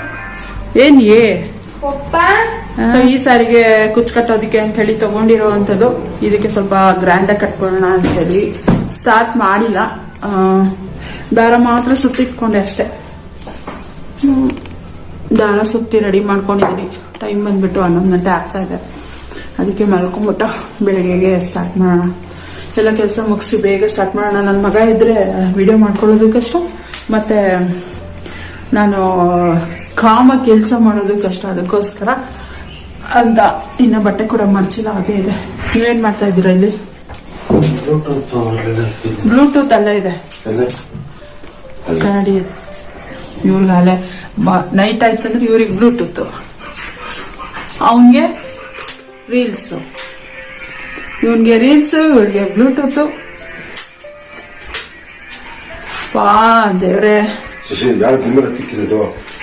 ಏನ್ ಏ? ಪಪ್ಪ? ಈ ಸಾರಿಗೆ ಕುಚ್ಚು ಕಟ್ಟೋದಕ್ಕೆ ಅಂತ ಹೇಳಿ ತಗೊಂಡಿರೋವಂಥದ್ದು ಇದಕ್ಕೆ ಸ್ವಲ್ಪ ಗ್ರ್ಯಾಂಡಾಗಿ ಕಟ್ಕೊಳ್ಳೋಣ ಅಂತ ಹೇಳಿ. ಸ್ಟಾರ್ಟ್ ಮಾಡಿಲ್ಲ. ಆ, ದಾರ ಮಾತ್ರ ಸುತ್ತಿಟ್ಕೊಂಡೆ ಅಷ್ಟೆ. ದಾರ ಸುತ್ತಿ ರೆಡಿ ಮಾಡ್ಕೊಂಡಿದ್ದೀನಿ ಟೈಮ್ ಬಂದ್ಬಿಟ್ಟು ಹನ್ನೊಂದು ಗಂಟೆ ಆಗ್ತಾ ಇದೆ. ಅದಕ್ಕೆ ಮಲ್ಕೊಂಬಿಟ್ಟು ಬೆಳಗ್ಗೆಗೆ ಸ್ಟಾರ್ಟ್ ಮಾಡೋಣ. ಎಲ್ಲ ಕೆಲಸ ಮುಗಿಸಿ ಬೇಗ ಸ್ಟಾರ್ಟ್ ಮಾಡೋಣ. ನನ್ನ ಮಗ ಇದ್ರೆ ವಿಡಿಯೋ ಮಾಡ್ಕೊಳ್ಳೋದು ಕಷ್ಟ. ಮತ್ತೆ ನಾನು ಕಾಮ ಕೆಲಸ ಮಾಡೋದು ಕಷ್ಟ. ಅದಕ್ಕೋಸ್ಕರ ಅಂತ ಇನ್ನು ಬಟ್ಟೆ ಕೂಡ ಮರ್ಚಿಲ್ಲ ಹಾಗೆ ಇದೆ. ನೀವೇನ್ ಮಾಡ್ತಾ ಇದ್ದೀರಾ ಇಲ್ಲಿ? ಬ್ಲೂಟೂತ್ ಅಲ್ಲೇ ಇದೆ. ಕನ್ನಡಿ ಇವ್ರಿಗಾಲೆ ನೈಟ್ ಆಯ್ತಂದ್ರೆ ಇವ್ರಿಗೆ ಬ್ಲೂಟೂತ್. ಅವನಿಗೆ ರೀಲ್ಸ್ ಇವನಿಗೆ ರೀಲ್ಸ್ ಇವ್ರಿಗೆ ಬ್ಲೂಟೂತ್. ಪಾ ದೇವ್ರೆ.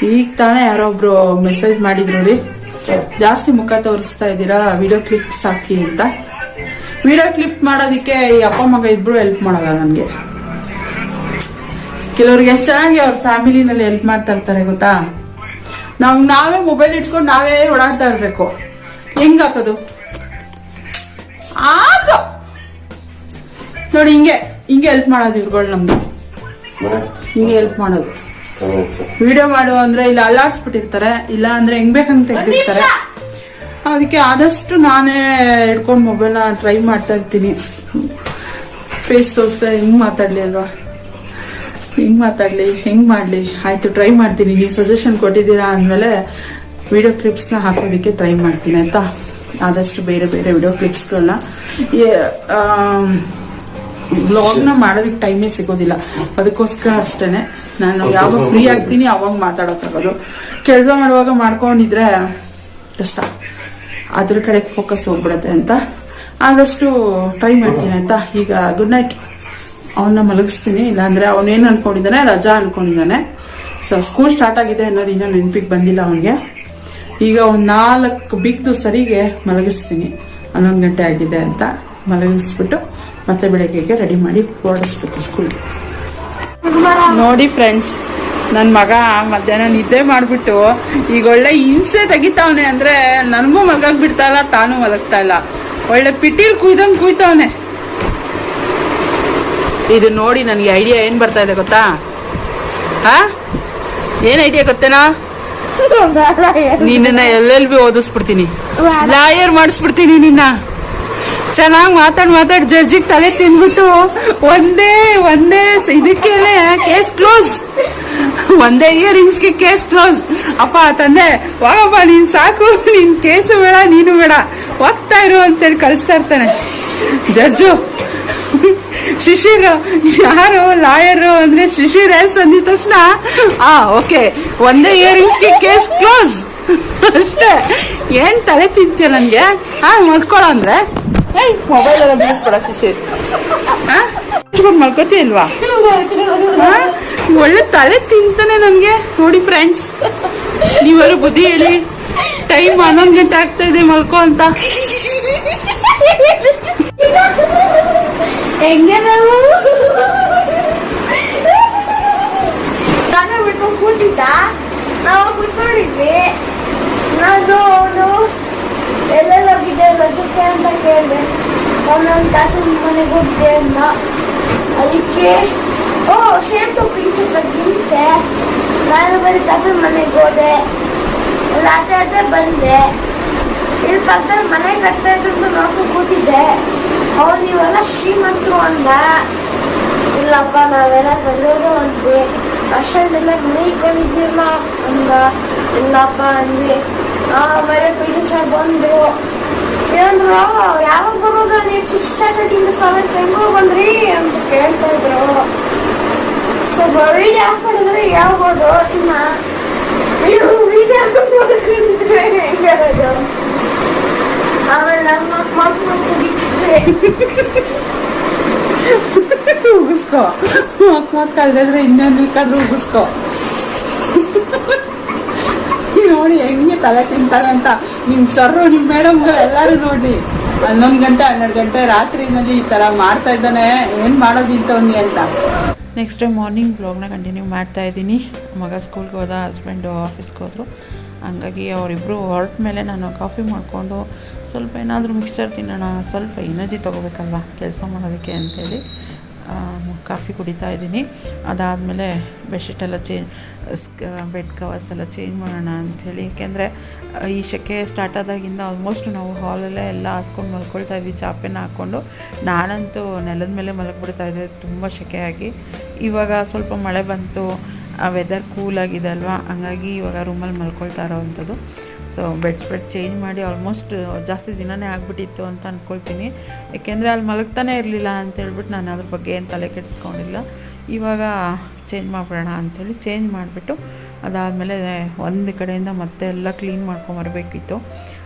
ಈಗ ತಾನೇ ಯಾರೊಬ್ರು ಮೆಸೇಜ್ ಮಾಡಿದ್ರು ರೀ ಜಾಸ್ತಿ ಮುಖ ತೋರಿಸ್ತಾ ಇದ್ದೀರಾ? ವಿಡಿಯೋ ಕ್ಲಿಪ್ಸ್ ಹಾಕಿ ಅಂತ. ವಿಡಿಯೋ ಕ್ಲಿಪ್ ಮಾಡೋದಕ್ಕೆ ಈ ಅಪ್ಪ ಮಗ ಇಬ್ರು ಹೆಲ್ಪ್ ಮಾಡಲ್ಲ ನನಗೆ. ಕೆಲವ್ರಿಗೆ ಎಷ್ಟು ಚೆನ್ನಾಗಿ ಅವ್ರ ಫ್ಯಾಮಿಲಿನಲ್ಲಿ ಹೆಲ್ಪ್ ಮಾಡ್ತಾ ಇರ್ತಾರೆ ಗೊತ್ತಾ? ನಾವು ನಾವೇ ಮೊಬೈಲ್ ಇಟ್ಕೊಂಡು ನಾವೇ ಓಡಾಡ್ತಾ ಇರ್ಬೇಕು. ಹೆಂಗ್ ಹಾಕೋದು? ಆಗ! ನೋಡಿ ಹಿಂಗೆ ಹಿಂಗೆ ಹೆಲ್ಪ್ ಮಾಡೋದು ಇವ್ರುಗಳು ನಮ್ದು ಹಿಂಗೆ ಹೆಲ್ಪ್ ಮಾಡೋದು. ವಿಡಿಯೋ ಮಾಡುವ ಅಂದ್ರೆ ಇಲ್ಲ ಅಲ್ಲಾಡ್ಸ್ಬಿಟ್ಟಿರ್ತಾರೆ ಇಲ್ಲ ಅಂದ್ರೆ ಹೆಂಗ್ ಬೇಕಂತ ತೆಗ್ದಿರ್ತಾರೆ. ಅದಕ್ಕೆ ಆದಷ್ಟು ನಾನೇ ಹಿಡ್ಕೊಂಡು ಮೊಬೈಲ್ನ ಟ್ರೈ ಮಾಡ್ತಾ ಇರ್ತೀನಿ. ಫೇಸ್ ತೋರಿಸ್ತಾ ಹೆಂಗ್ ಮಾತಾಡ್ಲಿ ಅಲ್ವಾ? ಹೆಂಗ್ ಮಾತಾಡ್ಲಿ ಹೆಂಗ್ ಮಾಡ್ಲಿ. ಆಯ್ತು ಟ್ರೈ ಮಾಡ್ತೀನಿ. ನೀವು ಸಜೆಷನ್ ಕೊಟ್ಟಿದ್ದೀರಾ ಅಂದಮೇಲೆ ವಿಡಿಯೋ ಕ್ಲಿಪ್ಸ್ನ ಹಾಕೋದಕ್ಕೆ ಟ್ರೈ ಮಾಡ್ತೀನಿ ಆಯ್ತಾ? ಆದಷ್ಟು ಬೇರೆ ಬೇರೆ ವಿಡಿಯೋ ಕ್ಲಿಪ್ಸ್ಗಳನ್ನ ವ್ಲಾಗ್ನ ಮಾಡೋದಕ್ಕೆ ಟೈಮೇ ಸಿಗೋದಿಲ್ಲ. ಅದಕ್ಕೋಸ್ಕರ ಅಷ್ಟೇನೆ. ನಾನು ಯಾವಾಗ ಫ್ರೀ ಆಗ್ತೀನಿ ಅವಾಗ ಮಾತಾಡೋಕ್ಕಾಗೋದು ಕೆಲಸ ಮಾಡುವಾಗ ಮಾಡ್ಕೊಂಡಿದ್ರೆ ಕಷ್ಟ. ಅದ್ರ ಕಡೆ ಫೋಕಸ್ ಹೋಗ್ಬಿಡತ್ತೆ ಅಂತ. ಆದಷ್ಟು ಟ್ರೈ ಮಾಡ್ತೀನಿ ಆಯ್ತಾ? ಈಗ ಗುಡ್ ನೈಟ್ ಅವನ್ನ ಮಲಗಿಸ್ತೀನಿ, ಇಲ್ಲಾಂದ್ರೆ ಅವನೇನು ಅನ್ಕೊಂಡಿದ್ದಾನೆ, ರಜಾ ಅನ್ಕೊಂಡಿದ್ದಾನೆ. ಸೊ ಸ್ಕೂಲ್ ಸ್ಟಾರ್ಟ್ ಆಗಿದೆ ಅನ್ನೋದು ಇನ್ನೂ ನೆನಪಿಗೆ ಬಂದಿಲ್ಲ ಅವನಿಗೆ. ಈಗ ಒಂದು ನಾಲ್ಕು ಬಿಗ್ದು ಸರಿಗೆ ಮಲಗಿಸ್ತೀನಿ. ಹನ್ನೊಂದು ಗಂಟೆ ಆಗಿದೆ ಅಂತ ಮಲಗಿಸ್ಬಿಟ್ಟು ಮತ್ತೆ ಬೆಳಗ್ಗೆಗೆ ರೆಡಿ ಮಾಡಿ ಓಡಿಸ್ಬೇಕು ಸ್ಕೂಲ್ಗೆ ನೋಡಿ ಫ್ರೆಂಡ್ಸ್ ನನ್ನ ಮಗ ಮಧ್ಯಾಹ್ನ ನಿದ್ದೆ ಮಾಡಿಬಿಟ್ಟು ಈಗ ಒಳ್ಳೆ ಹಿಂಸೆ ತೆಗಿತಾವನೆ ಅಂದ್ರೆ ನನಗೂ ಮಲಗಾಗ್ಬಿಡ್ತಾ ಇಲ್ಲ, ತಾನು ಮಲಗ್ತಾ ಇಲ್ಲ. ಒಳ್ಳೆ ಪಿಟೀಲ್ ಕುಯ್ದಂಗೆ ಕುಯ್ತಾವನೆ. ಇದು ನೋಡಿ ನನಗೆ ಐಡಿಯಾ ಏನು ಬರ್ತಾ ಇದೆ ಗೊತ್ತಾ? ಹಾ? ಏನು ಐಡಿಯಾ ಗೊತ್ತೇನಾ? ನಿನ್ನ ಎಲ್ ಎಲ್ ಬಿ ಓದಿಸ್ಬಿಡ್ತೀನಿ? ಲಾಯರ್ ಮಾಡಿಸ್ಬಿಡ್ತೀನಿ ನಿನ್ನ. ಚೆನ್ನಾಗಿ ಮಾತಾಡ್ ಮಾತಾಡ್ ಜಡ್ಜಿಗೆ ತಲೆ ತಿನ್ಬಿಟ್ಟು ಒಂದೇ ಒಂದೇ ಇದಕ್ಕೇನೆ ಕೇಸ್ ಕ್ಲೋಸ್ ಒಂದೇ ಇಯರಿಂಗ್ಸ್ಗೆ ಕೇಸ್ ಕ್ಲೋಸ್ ಅಪ್ಪ ತಂದೆ ವಾಗಪ್ಪ ನೀನ್ ಸಾಕು, ನಿನ್ ಕೇಸು ಬೇಡ, ನೀನು ಬೇಡ. ಹೋಗ್ತಾ ಇರು ಅಂತೇಳಿ ಕಳಿಸ್ತಾ ಇರ್ತಾನೆ. ಜಡ್ಜು ಶಿಶಿರ್, ಯಾರು ಲಾಯರು ಅಂದ್ರೆ ಶಿಶಿರ್ ಎಸ್ ಅಂದಿದ ತಕ್ಷಣ, ಆ, ಓಕೆ, ಒಂದೇ ಇಯರಿಂಗ್ಸ್ಗೆ ಕೇಸ್ ಕ್ಲೋಸ್. ಅಷ್ಟೇ, ಏನ್ ತಲೆ ತಿಂತೀಯ ನನ್ಗೆ? ಹಾ ಮಾಡ್ಕೊಳ್ಳೋ ಅಂದ್ರೆ. ಏಯ್ ಮೊಬೈಲ್ ಎಲ್ಲ ಬೀಳಿಸ್ಬೇಡ ಶಿಶಿರ್. ಹಾ ಮಲ್ಕೋತಿ ಇಲ್ವಾ? ಒಳ್ಳೆ ತಲೆ ತಿಂತಾನೆ ನನ್ಗೆ, ನೋಡಿ ಫ್ರೆಂಡ್ಸ್ ನೀವರು ಬುದ್ಧಿ ಹೇಳಿ. ಟೈಮ್ ಹನ್ನೊಂದು ಗಂಟೆ ಆಗ್ತಾ ಇದೆ ಮಲ್ಕೋ ಅಂತ. ಹೆಂಗೆ ನಾವು? ನಾನು ಬಿಟ್ಕೊಂಡು ಕೂತಿದ್ದ? ನಾವು ಕೂತ್ಕೊಂಡಿದ್ವಿ. ನಾನು ಅವನು ಎಲ್ಲೆಲ್ಲ ಹೋಗಿದ್ದೆ ರಜಕ್ಕೆ ಅಂತ ಕೇಳಿದೆ. ಒಂದೊಂದು ತಾತನ ಮನೆಗೆ ಹೋಗಿದ್ದೆ ಅಂತ. ಅದಕ್ಕೆ ಓ ಶರ್ಟು ಪಿಂಚು ತೆಗಿಂತೆ ನಾನು ಬರೀ ತಾತನ ಮನೆಗೆ ಹೋದೆ. ರಾತ್ರಿ ರಾತ್ರಿ ಬಂದೆ. ಇಲ್ಲಿ ಪಕ್ಕದಲ್ಲಿ ಮನೆ ಕಟ್ತಾ ಇದ್ದು ನೋಡ್ಕೊಂಡು ಕೂತಿದ್ದೆ. ಅವ್ರು ನೀವೆಲ್ಲ ಶ್ರೀಮಂತರು ಅಂದ ಇಲ್ಲಪ್ಪ, ನಾವೆಲ್ಲ ಬಡವರು ಅಂದ್ವಿ ಅಷ್ಟೊಂದೆಲ್ಲ ಮನೆ ಇಟ್ಕೊಂಡಿದ್ದೀರಲ್ಲ, ಅಂದ. ಇಲ್ಲಪ್ಪ ಅಂದ್ವಿ ಆಮೇಲೆ ಪಿ ಡಿ ಸರ್ ಬಂದರು ಏನಂದ್ರು ಯಾವಾಗ ಬರೋದು ನೀವು ಸಿಕ್ಸ್ ಸ್ಟ್ಯಾಂಡರ್ಡಿಂದ ಸೆವೆಂತ್ ಹೆಂಗೋ ಬಂದ್ರಿ ಅಂತ ಕೇಳ್ತಾ ಇದ್ರು. ಸೊ ವಿಡಿಯೋ ಆಫ್ ಮಾಡಿದ್ರೆ ಯಾವಾಗ? ಇನ್ನ ನೀವು ವಿಡಿಯೋ ನೋಡ್ಕೊಂಡಿದ್ರೆ ಹೆಂಗೆ ಆಮೇಲೆ ನಮ್ಮ ಮಕ್ಕಳು ಕುಡಿತಿದ್ರೆ ಉಗಿಸ್ಕೋ. ಮಕ್ ಕಲ್ದಿದ್ರೆ ಇನ್ನೇನು ಬೇಕಾದ್ರೂ ಉಗಿಸ್ಕೋ. ನೋಡಿ ಹೆಂಗೆ ತಲೆ ತಿಂತಾಳೆ ಅಂತ. ನಿಮ್ಮ ಸರ್ರು ನಿಮ್ಮ ಮೇಡಮ್ಗಳು ಎಲ್ಲರೂ ನೋಡಿ. ಹನ್ನೊಂದು ಗಂಟೆ, ಹನ್ನೆರಡು ಗಂಟೆ ರಾತ್ರಿನಲ್ಲಿ ಈ ಥರ ಮಾಡ್ತಾ ಇದ್ದಾನೆ. ಏನು ಮಾಡೋದು ಇಂಥವ್ನಿಗೆ ಅಂತ. ನೆಕ್ಸ್ಟ್ ಡೇ ಮಾರ್ನಿಂಗ್ ಬ್ಲಾಗ್ನ ಕಂಟಿನ್ಯೂ ಮಾಡ್ತಾ ಇದ್ದೀನಿ. ಮಗ ಸ್ಕೂಲ್ಗೆ ಹೋದ ಹಸ್ಬೆಂಡು ಆಫೀಸ್ಗೆ ಹೋದರು. ಹಂಗಾಗಿ ಅವರಿಬ್ಬರು ಹೊರಟ ಮೇಲೆ ನಾನು ಕಾಫಿ ಮಾಡಿಕೊಂಡು ಸ್ವಲ್ಪ ಏನಾದರೂ ಮಿಕ್ಸ್ಚರ್ ತಿನ್ನೋಣ, ಸ್ವಲ್ಪ ಎನರ್ಜಿ ತೊಗೋಬೇಕಲ್ವ? ಕೆಲಸ ಮಾಡೋದಕ್ಕೆ ಅಂಥೇಳಿ ಕಾಫಿ ಕುಡಿತಾ ಇದ್ದೀನಿ. ಅದಾದಮೇಲೆ ಬೆಡ್ಶೀಟೆಲ್ಲ ಚೇಂಜ್ ಬೆಡ್ ಕವರ್ಸ್ ಎಲ್ಲ ಚೇಂಜ್ ಮಾಡೋಣ ಅಂಥೇಳಿ. ಏಕೆಂದರೆ ಈ ಸೆಕೆ ಸ್ಟಾರ್ಟ್ ಆದಾಗಿಂದ ಆಲ್ಮೋಸ್ಟ್ ನಾವು ಹಾಲಲ್ಲೇ ಎಲ್ಲ ಹಾಸ್ಕೊಂಡು ಮಲ್ಕೊಳ್ತಾ ಇದ್ವಿ. ಚಾಪೆನ ಹಾಕ್ಕೊಂಡು. ನಾನಂತೂ ನೆಲದ ಮೇಲೆ ಮಲಗಿಬಿಡ್ತಾ ಇದ್ದೆ. ತುಂಬ ಸೆಕೆಯಾಗಿ ಇವಾಗ ಸ್ವಲ್ಪ ಮಳೆ ಬಂತು, ಆ ವೆದರ್ ಕೂಲಾಗಿದೆ ಅಲ್ವಾ? ಹಂಗಾಗಿ ಇವಾಗ ರೂಮಲ್ಲಿ ಮಲ್ಕೊಳ್ತಾ ಇರೋವಂಥದ್ದು ಸೊ ಬೆಡ್ ಸ್ಪ್ರೆಡ್ ಚೇಂಜ್ ಮಾಡಿ ಆಲ್ಮೋಸ್ಟ್ ಜಾಸ್ತಿ ದಿನನೇ ಆಗಿಬಿಟ್ಟಿತ್ತು ಅಂತ ಅಂದ್ಕೊಳ್ತೀನಿ ಏಕೆಂದರೆ ಅಲ್ಲಿ ಮಲಗ್ತಾನೆ ಇರಲಿಲ್ಲ ಅಂತ ಹೇಳ್ಬಿಟ್ಟು ನಾನು ಅದ್ರ ಬಗ್ಗೆ ಏನು ತಲೆ ಕೆಡಿಸ್ಕೊಂಡಿಲ್ಲ. ಇವಾಗ ಚೇಂಜ್ ಮಾಡಿಬಿಡೋಣ ಅಂಥೇಳಿ ಚೇಂಜ್ ಮಾಡಿಬಿಟ್ಟು ಅದಾದಮೇಲೆ ಒಂದು ಕಡೆಯಿಂದ ಮತ್ತೆ ಎಲ್ಲ ಕ್ಲೀನ್ ಮಾಡ್ಕೊಂಬರ್ಬೇಕಿತ್ತು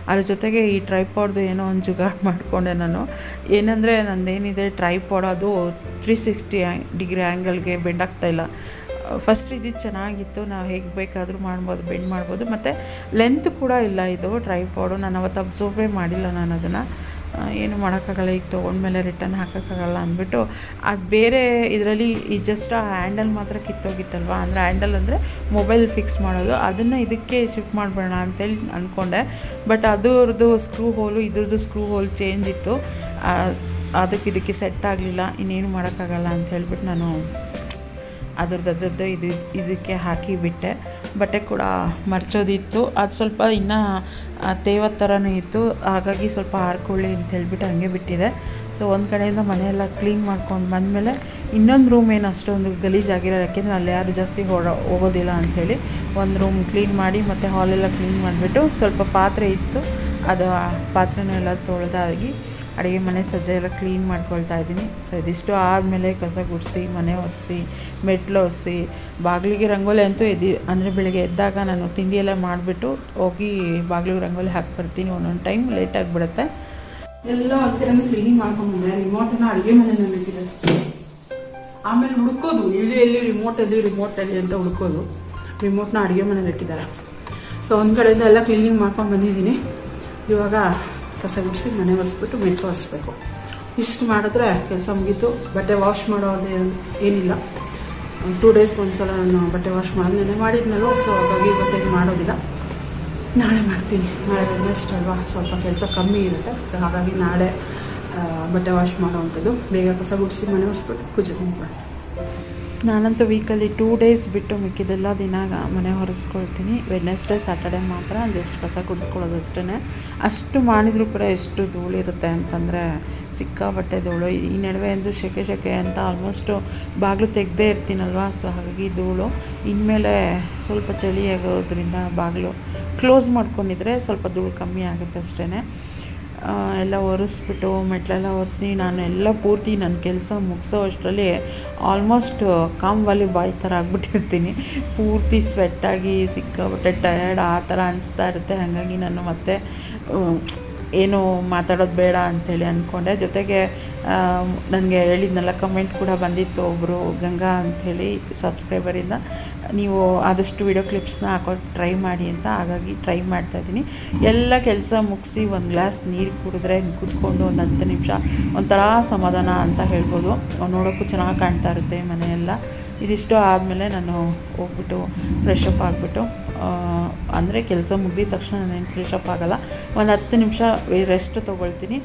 ಅದ್ರ ಜೊತೆಗೆ ಈ ಟ್ರೈಪಾಡ್ದು ಏನೋ ಒಂದು ಜುಗಾಡ್ ಮಾಡಿಕೊಂಡೆ ನಾನು. ಏನಂದರೆ ನಂದೇನಿದೆ ಟ್ರೈಪಾಡ್ ಅದು ತ್ರೀ ಸಿಕ್ಸ್ಟಿ ಡಿಗ್ರಿ ಆ್ಯಂಗಲ್ಗೆ ಬೆಂಡ್ ಆಗ್ತಾಯಿಲ್ಲ ಫಸ್ಟ್ ಇದು ಚೆನ್ನಾಗಿತ್ತು, ನಾವು ಹೇಗೆ ಬೇಕಾದರೂ ಮಾಡ್ಬೋದು, ಬೆಂಡ್ ಮಾಡ್ಬೋದು, ಮತ್ತು ಲೆಂತ್ ಕೂಡ ಇಲ್ಲ ಇದು ಟ್ರೈಪಾಡು ನಾನು ಅವತ್ತು ಅಬ್ಸರ್ವೇ ಮಾಡಿಲ್ಲ ನಾನು ಅದನ್ನು. ಏನು ಮಾಡೋಕ್ಕಾಗಲ್ಲ, ಈಗ ತೊಗೊಂಡ್ಮೇಲೆ ರಿಟರ್ನ್ ಹಾಕೋಕ್ಕಾಗಲ್ಲ ಅಂದ್ಬಿಟ್ಟು, ಅದು ಬೇರೆ ಇದರಲ್ಲಿ ಈ ಜಸ್ಟ್ ಆ ಹ್ಯಾಂಡಲ್ ಮಾತ್ರ ಕಿತ್ತೋಗಿತ್ತಲ್ವ? ಅಂದರೆ ಹ್ಯಾಂಡಲ್ ಅಂದರೆ ಮೊಬೈಲ್ ಫಿಕ್ಸ್ ಮಾಡೋದು. ಅದನ್ನು ಇದಕ್ಕೆ ಶಿಫ್ಟ್ ಮಾಡಿಬಿಡೋಣ ಅಂತೇಳಿ ಅಂದ್ಕೊಂಡೆ ಬಟ್ ಅದರದ್ದು ಸ್ಕ್ರೂ ಹೋಲು ಇದ್ರದ್ದು ಸ್ಕ್ರೂ ಹೋಲ್ ಚೇಂಜ್ ಇತ್ತು. ಅದಕ್ಕೆ ಇದಕ್ಕೆ ಸೆಟ್ ಆಗಲಿಲ್ಲ. ಇನ್ನೇನು ಮಾಡೋಕ್ಕಾಗಲ್ಲ ಅಂತ ಹೇಳ್ಬಿಟ್ಟು ನಾನು ಅದ್ರದ್ದು ಇದು ಇದಕ್ಕೆ ಹಾಕಿ ಬಿಟ್ಟೆ. ಕೂಡ ಮರ್ಚೋದಿತ್ತು. ಅದು ಸ್ವಲ್ಪ ಇನ್ನೂ ತೇವ ಥರನೂ ಇತ್ತು. ಹಾಗಾಗಿ ಸ್ವಲ್ಪ ಹಾರ್ಕೊಳ್ಳಿ ಅಂತ ಹೇಳ್ಬಿಟ್ಟು ಹಾಗೆ ಬಿಟ್ಟಿದೆ. ಸೊ, ಒಂದು ಕಡೆಯಿಂದ ಮನೆಯೆಲ್ಲ ಕ್ಲೀನ್ ಮಾಡ್ಕೊಂಡು ಬಂದಮೇಲೆ ಇನ್ನೊಂದು ರೂಮ್ ಏನು ಅಷ್ಟೊಂದು ಗಲೀಜಾಗಿರೋ ಯಾಕೆಂದರೆ ಅಲ್ಲಿ ಯಾರು ಜಾಸ್ತಿ ಹೊರ ಹೋಗೋದಿಲ್ಲ ಅಂಥೇಳಿ. ಒಂದು ರೂಮ್ ಕ್ಲೀನ್ ಮಾಡಿ ಮತ್ತು ಹಾಲೆಲ್ಲ ಕ್ಲೀನ್ ಮಾಡಿಬಿಟ್ಟು ಸ್ವಲ್ಪ ಪಾತ್ರೆ ಇತ್ತು. ಅದು ಆ ಪಾತ್ರೆನೆಲ್ಲ ತೊಳೆದಾಗಿ ಅಡುಗೆ ಮನೆ ಸಜ್ಜೆ ಎಲ್ಲ ಕ್ಲೀನ್ ಮಾಡ್ಕೊಳ್ತಾ ಇದ್ದೀನಿ. ಸೊ ಇದಿಷ್ಟು ಆದಮೇಲೆ ಕಸ ಗುಡಿಸಿ, ಮನೆ ಒರೆಸಿ, ಮೆಟ್ಲು ಒರೆಸಿ, ಬಾಗಿಲಿಗೆ ರಂಗೋಲಿ ಅಂತೂ ಎದ್ದು ಅಂದರೆ ಬೆಳಿಗ್ಗೆ ಎದ್ದಾಗ ನಾನು ತಿಂಡಿ ಎಲ್ಲ ಮಾಡಿಬಿಟ್ಟು ಹೋಗಿ ಬಾಗಿಲಿಗೆ ರಂಗೋಲಿ ಹಾಕಿ ಬರ್ತೀನಿ. ಒಂದೊಂದು ಟೈಮ್ ಲೇಟ್ ಆಗಿಬಿಡುತ್ತೆ. ಎಲ್ಲ ಒಂಥರ ಕ್ಲೀನಿಂಗ್ ಮಾಡ್ಕೊಂಡ್ಬಂದೆ ರಿಮೋಟನ್ನು ಅಡುಗೆ ಮನೆಯಲ್ಲಿ ಇಟ್ಟಿದ್ದಾರೆ ಆಮೇಲೆ ಹುಡ್ಕೋದು. ಇಲ್ಲಿ ಎಲ್ಲಿ ರಿಮೋಟ್ ಅಲ್ಲಿ ರಿಮೋಟ್ ಅಲ್ಲಿ ಅಂತ ಹುಡ್ಕೋದು. ರಿಮೋಟ್ನ ಅಡುಗೆ ಮನೇಲಿ ಇಟ್ಟಿದ್ದಾರೆ. ಸೊ ಒಂದು ಕಡೆಯಿಂದ ಎಲ್ಲ ಕ್ಲೀನಿಂಗ್ ಮಾಡ್ಕೊಂಡು ಬಂದಿದ್ದೀನಿ. ಇವಾಗ ಕಸ ಗುಡಿಸಿ ಮನೆ ಒರೆಸ್ಬಿಟ್ಟು ಮೆಟ್ಲು ಒರೆಸ್ಬೇಕು. ಇಷ್ಟು ಮಾಡಿದ್ರೆ ಕೆಲಸ ಮುಗೀತು. ಬಟ್ಟೆ ವಾಶ್ ಮಾಡೋದೇ ಏನಿಲ್ಲ. ಟೂ ಡೇಸ್ಗೆ ಒಂದ್ಸಲ ನಾನು ಬಟ್ಟೆ ವಾಶ್ ಮಾಡಿದ್ಮೇಲೆ ನೆನೆ ಮಾಡಿದ್ನಲ್ವ ಸೊ ಹಾಗಾಗಿ ಇವತ್ತೇನು ಮಾಡೋದಿಲ್ಲ. ನಾಳೆ ಮಾಡ್ತೀನಿ. ನಾಳೆ ವೆಡ್ನೆಸ್ಟ್ ಅಲ್ವಾ? ಸ್ವಲ್ಪ ಕೆಲಸ ಕಮ್ಮಿ ಇರುತ್ತೆ. ಹಾಗಾಗಿ ನಾಳೆ ಬಟ್ಟೆ ವಾಶ್ ಮಾಡೋವಂಥದ್ದು ಬೇಗ ಕಸ ಗುಡಿಸಿ ಮನೆ ಒರೆಸ್ಬಿಟ್ಟು ಪೂಜೆ ಮಾಡ್ಕೊಳ್ಳಿ. ನಾನಂತೂ ವೀಕಲ್ಲಿ ಟೂ ಡೇಸ್ ಬಿಟ್ಟು ಮಿಕ್ಕಿದೆಲ್ಲ ದಿನ ಮನೆ ಹೊರಿಸ್ಕೊಳ್ತೀನಿ. ವೆಡ್ನೆಸ್ಡೇ ಸ್ಯಾಟರ್ಡೇ ಮಾತ್ರ ಜಸ್ಟ್ ಕಸ ಗುಡಿಸ್ಕೊಳ್ಳೋದು ಅಷ್ಟೇ ಅಷ್ಟು ಮಾಡಿದರೂ ಕೂಡ ಎಷ್ಟು ಧೂಳಿರುತ್ತೆ ಅಂತಂದರೆ ಸಿಕ್ಕಾಬಟ್ಟೆ ಧೂಳು. ಈ ನಡುವೆ ಎಂದು ಶೆಕೆ ಶೆಕೆ ಅಂತ ಆಲ್ಮೋಸ್ಟು ಬಾಗಿಲು ತೆಗೆದೇ ಇರ್ತೀನಲ್ವ? ಸೊ ಹಾಗಾಗಿ ಧೂಳು. ಇನ್ಮೇಲೆ ಸ್ವಲ್ಪ ಚಳಿ ಆಗೋದ್ರಿಂದ ಬಾಗಿಲು ಕ್ಲೋಸ್ ಮಾಡ್ಕೊಂಡಿದ್ರೆ ಸ್ವಲ್ಪ ಧೂಳು ಕಮ್ಮಿ ಆಗುತ್ತೆ ಅಷ್ಟೇ ಎಲ್ಲ ಒರೆಸ್ಬಿಟ್ಟು, ಮೆಟ್ಲೆಲ್ಲ ಒರೆಸಿ ನಾನು ಎಲ್ಲ ಪೂರ್ತಿ ನನ್ನ ಕೆಲಸ ಮುಗಿಸೋ ಅಷ್ಟರಲ್ಲಿ ಆಲ್ಮೋಸ್ಟ್ ಕಾಮ್ವಾಲಿ ಬಾಯ್ ಥರ ಆಗಿಬಿಟ್ಟಿರ್ತೀನಿ. ಪೂರ್ತಿ ಸ್ವೆಟ್ಟಾಗಿ ಸಿಕ್ಕಾಬಿಟ್ಟೆ ಟಯರ್ಡ್ ಆ ಥರ ಅನಿಸ್ತಾ ಇರುತ್ತೆ. ಹಾಗಾಗಿ ನಾನು ಮತ್ತೆ ಏನು ಮಾತಾಡೋದು ಬೇಡ ಅಂಥೇಳಿ ಅಂದ್ಕೊಂಡೆ. ಜೊತೆಗೆ ನನಗೆ ಹೇಳಿದ್ನಲ್ಲ ಕಮೆಂಟ್ ಕೂಡ ಬಂದಿತ್ತು ಒಬ್ಬರು ಗಂಗಾ ಅಂಥೇಳಿ ಸಬ್ಸ್ಕ್ರೈಬರಿಂದ ನೀವು ಆದಷ್ಟು ವಿಡಿಯೋ ಕ್ಲಿಪ್ಸ್ನ ಹಾಕೋ ಟ್ರೈ ಮಾಡಿ ಅಂತ. ಹಾಗಾಗಿ ಟ್ರೈ ಮಾಡ್ತಾಯಿದ್ದೀನಿ ಎಲ್ಲ ಕೆಲಸ ಮುಗಿಸಿ ಒಂದು ಗ್ಲಾಸ್ ನೀರು ಕುಡಿದ್ರೆ ಕುತ್ಕೊಂಡು ಒಂದು ಹತ್ತು ನಿಮಿಷ ಒಂಥರ ಸಮಾಧಾನ ಅಂತ ಹೇಳ್ಬೋದು. ನೋಡೋಕ್ಕೂ ಚೆನ್ನಾಗಿ ಕಾಣ್ತಾ ಇರುತ್ತೆ ಮನೆಯೆಲ್ಲ. ಇದಿಷ್ಟು ಆದಮೇಲೆ ನಾನು ಹೋಗ್ಬಿಟ್ಟು ಫ್ರೆಶ್ ಅಪ್ ಆಗಿಬಿಟ್ಟು ಅಂದರೆ ಕೆಲಸ ಮುಗಿದ ತಕ್ಷಣ ನಾನು ಫ್ರೆಶ್ ಅಪ್ ಆಗಲ್ಲ. ಒಂದು ಹತ್ತು ನಿಮಿಷ ರೆಸ್ಟ್ ತೊಗೊಳ್ತೀನಿ.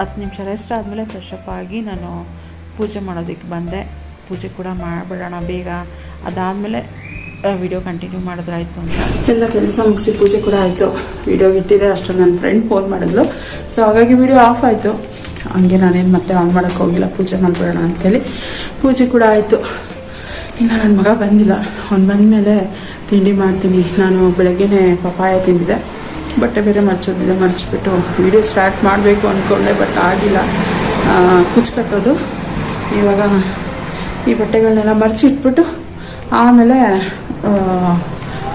ಹತ್ತು ನಿಮಿಷ ರೆಸ್ಟ್ ಆದಮೇಲೆ ಫ್ರೆಶ್ ಅಪ್ ಆಗಿ ನಾನು ಪೂಜೆ ಮಾಡೋದಕ್ಕೆ ಬಂದೆ. ಪೂಜೆ ಕೂಡ ಮಾಡಿಬಿಡೋಣ ಬೇಗ. ಅದಾದಮೇಲೆ ವಿಡಿಯೋ ಕಂಟಿನ್ಯೂ ಮಾಡಿದ್ರಾಯ್ತು ಅಂತ. ಎಲ್ಲ ಕೆಲಸ ಮುಗಿಸಿ ಪೂಜೆ ಕೂಡ ಆಯಿತು. ವಿಡಿಯೋ ಇಟ್ಟಿದೆ ಅಷ್ಟು ನನ್ನ ಫ್ರೆಂಡ್ ಫೋನ್ ಮಾಡಿದ್ಲು. ಸೊ ಹಾಗಾಗಿ ವಿಡಿಯೋ ಆಫ್ ಆಯಿತು. ಹಂಗೆ ನಾನೇನು ಮತ್ತೆ ಆನ್ ಮಾಡೋಕ್ಕೆ ಹೋಗಿಲ್ಲ. ಪೂಜೆ ಮಾಡಿಬಿಡೋಣ ಅಂಥೇಳಿ ಪೂಜೆ ಕೂಡ ಆಯಿತು. ಇನ್ನು ನನ್ನ ಮಗ ಬಂದಿಲ್ಲ. ಅವ್ನು ಬಂದಮೇಲೆ ತಿಂಡಿ ಮಾಡ್ತೀನಿ. ನಾನು ಬೆಳಗ್ಗೆನೇ ಪಪಾಯ ತಿಂದಿದ್ದೆ. ಬಟ್ಟೆ ಬೇರೆ ಮರ್ಚೋದಿದೆ, ಮರ್ಚಿಬಿಟ್ಟು. ವಿಡಿಯೋ ಸ್ಟಾರ್ಟ್ ಮಾಡಬೇಕು ಅಂದ್ಕೊಂಡೆ ಬಟ್ ಆಗಿಲ್ಲ. ಕುಚ್ಚು ಕಟ್ಟೋದು. ಇವಾಗ ಈ ಬಟ್ಟೆಗಳನ್ನೆಲ್ಲ ಮರ್ಚಿಟ್ಬಿಟ್ಟು, ಆಮೇಲೆ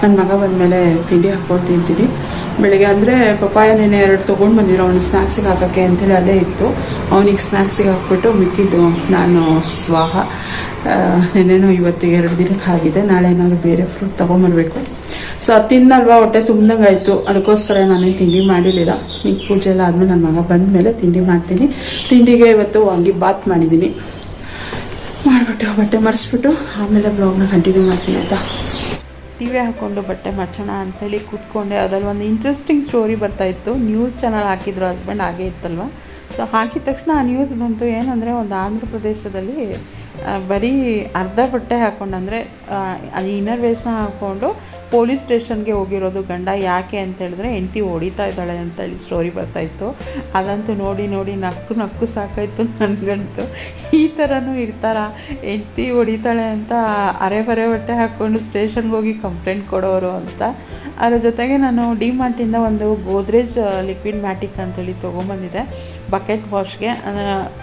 ನನ್ನ ಮಗ ಬಂದಮೇಲೆ ತಿಂಡಿ ಹಾಕ್ಕೊಂಡು ತಿಂತೀನಿ. ಬೆಳಿಗ್ಗೆ ಅಂದರೆ ಪಪ್ಪಾಯ ನೆನೆ ಎರಡು ತೊಗೊಂಡು ಬಂದಿರೋ ಅವ್ನು ಸ್ನ್ಯಾಕ್ಸಿಗೆ ಹಾಕೋಕ್ಕೆ ಅಂತೇಳಿ ಅದೇ ಇತ್ತು. ಅವನಿಗೆ ಸ್ನ್ಯಾಕ್ಸಿಗೆ ಹಾಕ್ಬಿಟ್ಟು ಮಿಕ್ಕಿದ್ದು ನಾನು ಸ್ವಾಹ. ಆ, ನೆನ್ನೆನೂ ಇವತ್ತಿಗೆ ಎರಡು ದಿನಕ್ಕೆ ಆಗಿದೆ. ನಾಳೆ ಏನಾದರೂ ಬೇರೆ ಫ್ರೂಟ್ ತೊಗೊಂಬರ್ಬೇಕು ಸೊ ಅದು ತಿನ್ನಲ್ವಾ ಹೊಟ್ಟೆ ತುಂಬ್ದಂಗೆ ಆಯಿತು ಅದಕ್ಕೋಸ್ಕರ ನಾನೇನು ತಿಂಡಿ ಮಾಡಿರಲಿಲ್ಲ. ಈಗ ಪೂಜೆ ಎಲ್ಲ ಆದಮೇಲೆ ನನ್ನ ಮಗ ಬಂದಮೇಲೆ ತಿಂಡಿ ಮಾಡ್ತೀನಿ. ತಿಂಡಿಗೆ ಇವತ್ತು ವಾಂಗಿ ಬಾತ್ ಮಾಡಿದ್ದೀನಿ. ಮಾಡಿಬಿಟ್ಟು ಬಟ್ಟೆ ಮರೆಸ್ಬಿಟ್ಟು ಆಮೇಲೆ ಬ್ಲಾಗ್ನ ಕಂಟಿನ್ಯೂ ಮಾಡ್ತೀನಿ ಆಯಿತಾ? ಟಿ ವಿ ಹಾಕ್ಕೊಂಡು ಬಟ್ಟೆ ಮಚ್ಚೋಣ ಅಂಥೇಳಿ ಕೂತ್ಕೊಂಡೆ. ಅದರಲ್ಲಿ ಒಂದು ಇಂಟ್ರೆಸ್ಟಿಂಗ್ ಸ್ಟೋರಿ ಬರ್ತಾಯಿತ್ತು ನ್ಯೂಸ್ ಚಾನಲ್ ಹಾಕಿದ್ರು ಹಸ್ಬೆಂಡ್ ಹಾಗೆ ಇತ್ತಲ್ವ? ಸೊ ಹಾಕಿದ ತಕ್ಷಣ ಆ ನ್ಯೂಸ್ ಬಂತು. ಏನಂದರೆ, ಒಂದು ಆಂಧ್ರ ಪ್ರದೇಶದಲ್ಲಿ ಬರೀ ಅರ್ಧ ಬಟ್ಟೆ ಹಾಕ್ಕೊಂಡು ಅಂದರೆ ಅದು ಇನ್ನರ್ ವೇಸ್ನ ಹಾಕ್ಕೊಂಡು ಪೊಲೀಸ್ ಸ್ಟೇಷನ್ಗೆ ಹೋಗಿರೋದು ಗಂಡ ಯಾಕೆ ಅಂತ ಹೇಳಿದ್ರೆ ಹೆಂಡ್ತಿ ಹೊಡಿತಾ ಇದ್ದಾಳೆ ಅಂತೇಳಿ ಸ್ಟೋರಿ ಬರ್ತಾಯಿತ್ತು ಅದಂತೂ ನೋಡಿ ನೋಡಿ ನಕ್ಕು ನಕ್ಕು ಸಾಕಾಯಿತು ನನಗಂತೂ. ಈ ಥರನೂ ಇರ್ತಾರ. ಹೆಂಡ್ತಿ ಹೊಡಿತಾಳೆ ಅಂತ ಅರೆ ಬರೆ ಬಟ್ಟೆ ಹಾಕ್ಕೊಂಡು ಸ್ಟೇಷನ್ಗೆ ಹೋಗಿ ಕಂಪ್ಲೇಂಟ್ ಕೊಡೋರು ಅಂತ. ಅದರ ಜೊತೆಗೆ ನಾನು ಡಿ ಮಾರ್ಟಿಂದ ಒಂದು ಗೋದ್ರೇಜ್ ಲಿಕ್ವಿಡ್ ಮ್ಯಾಟಿಕ್ ಅಂತೇಳಿ ತೊಗೊಂಬಂದಿದ್ದೆ. ಬಕೆಟ್ ವಾಶ್ಗೆ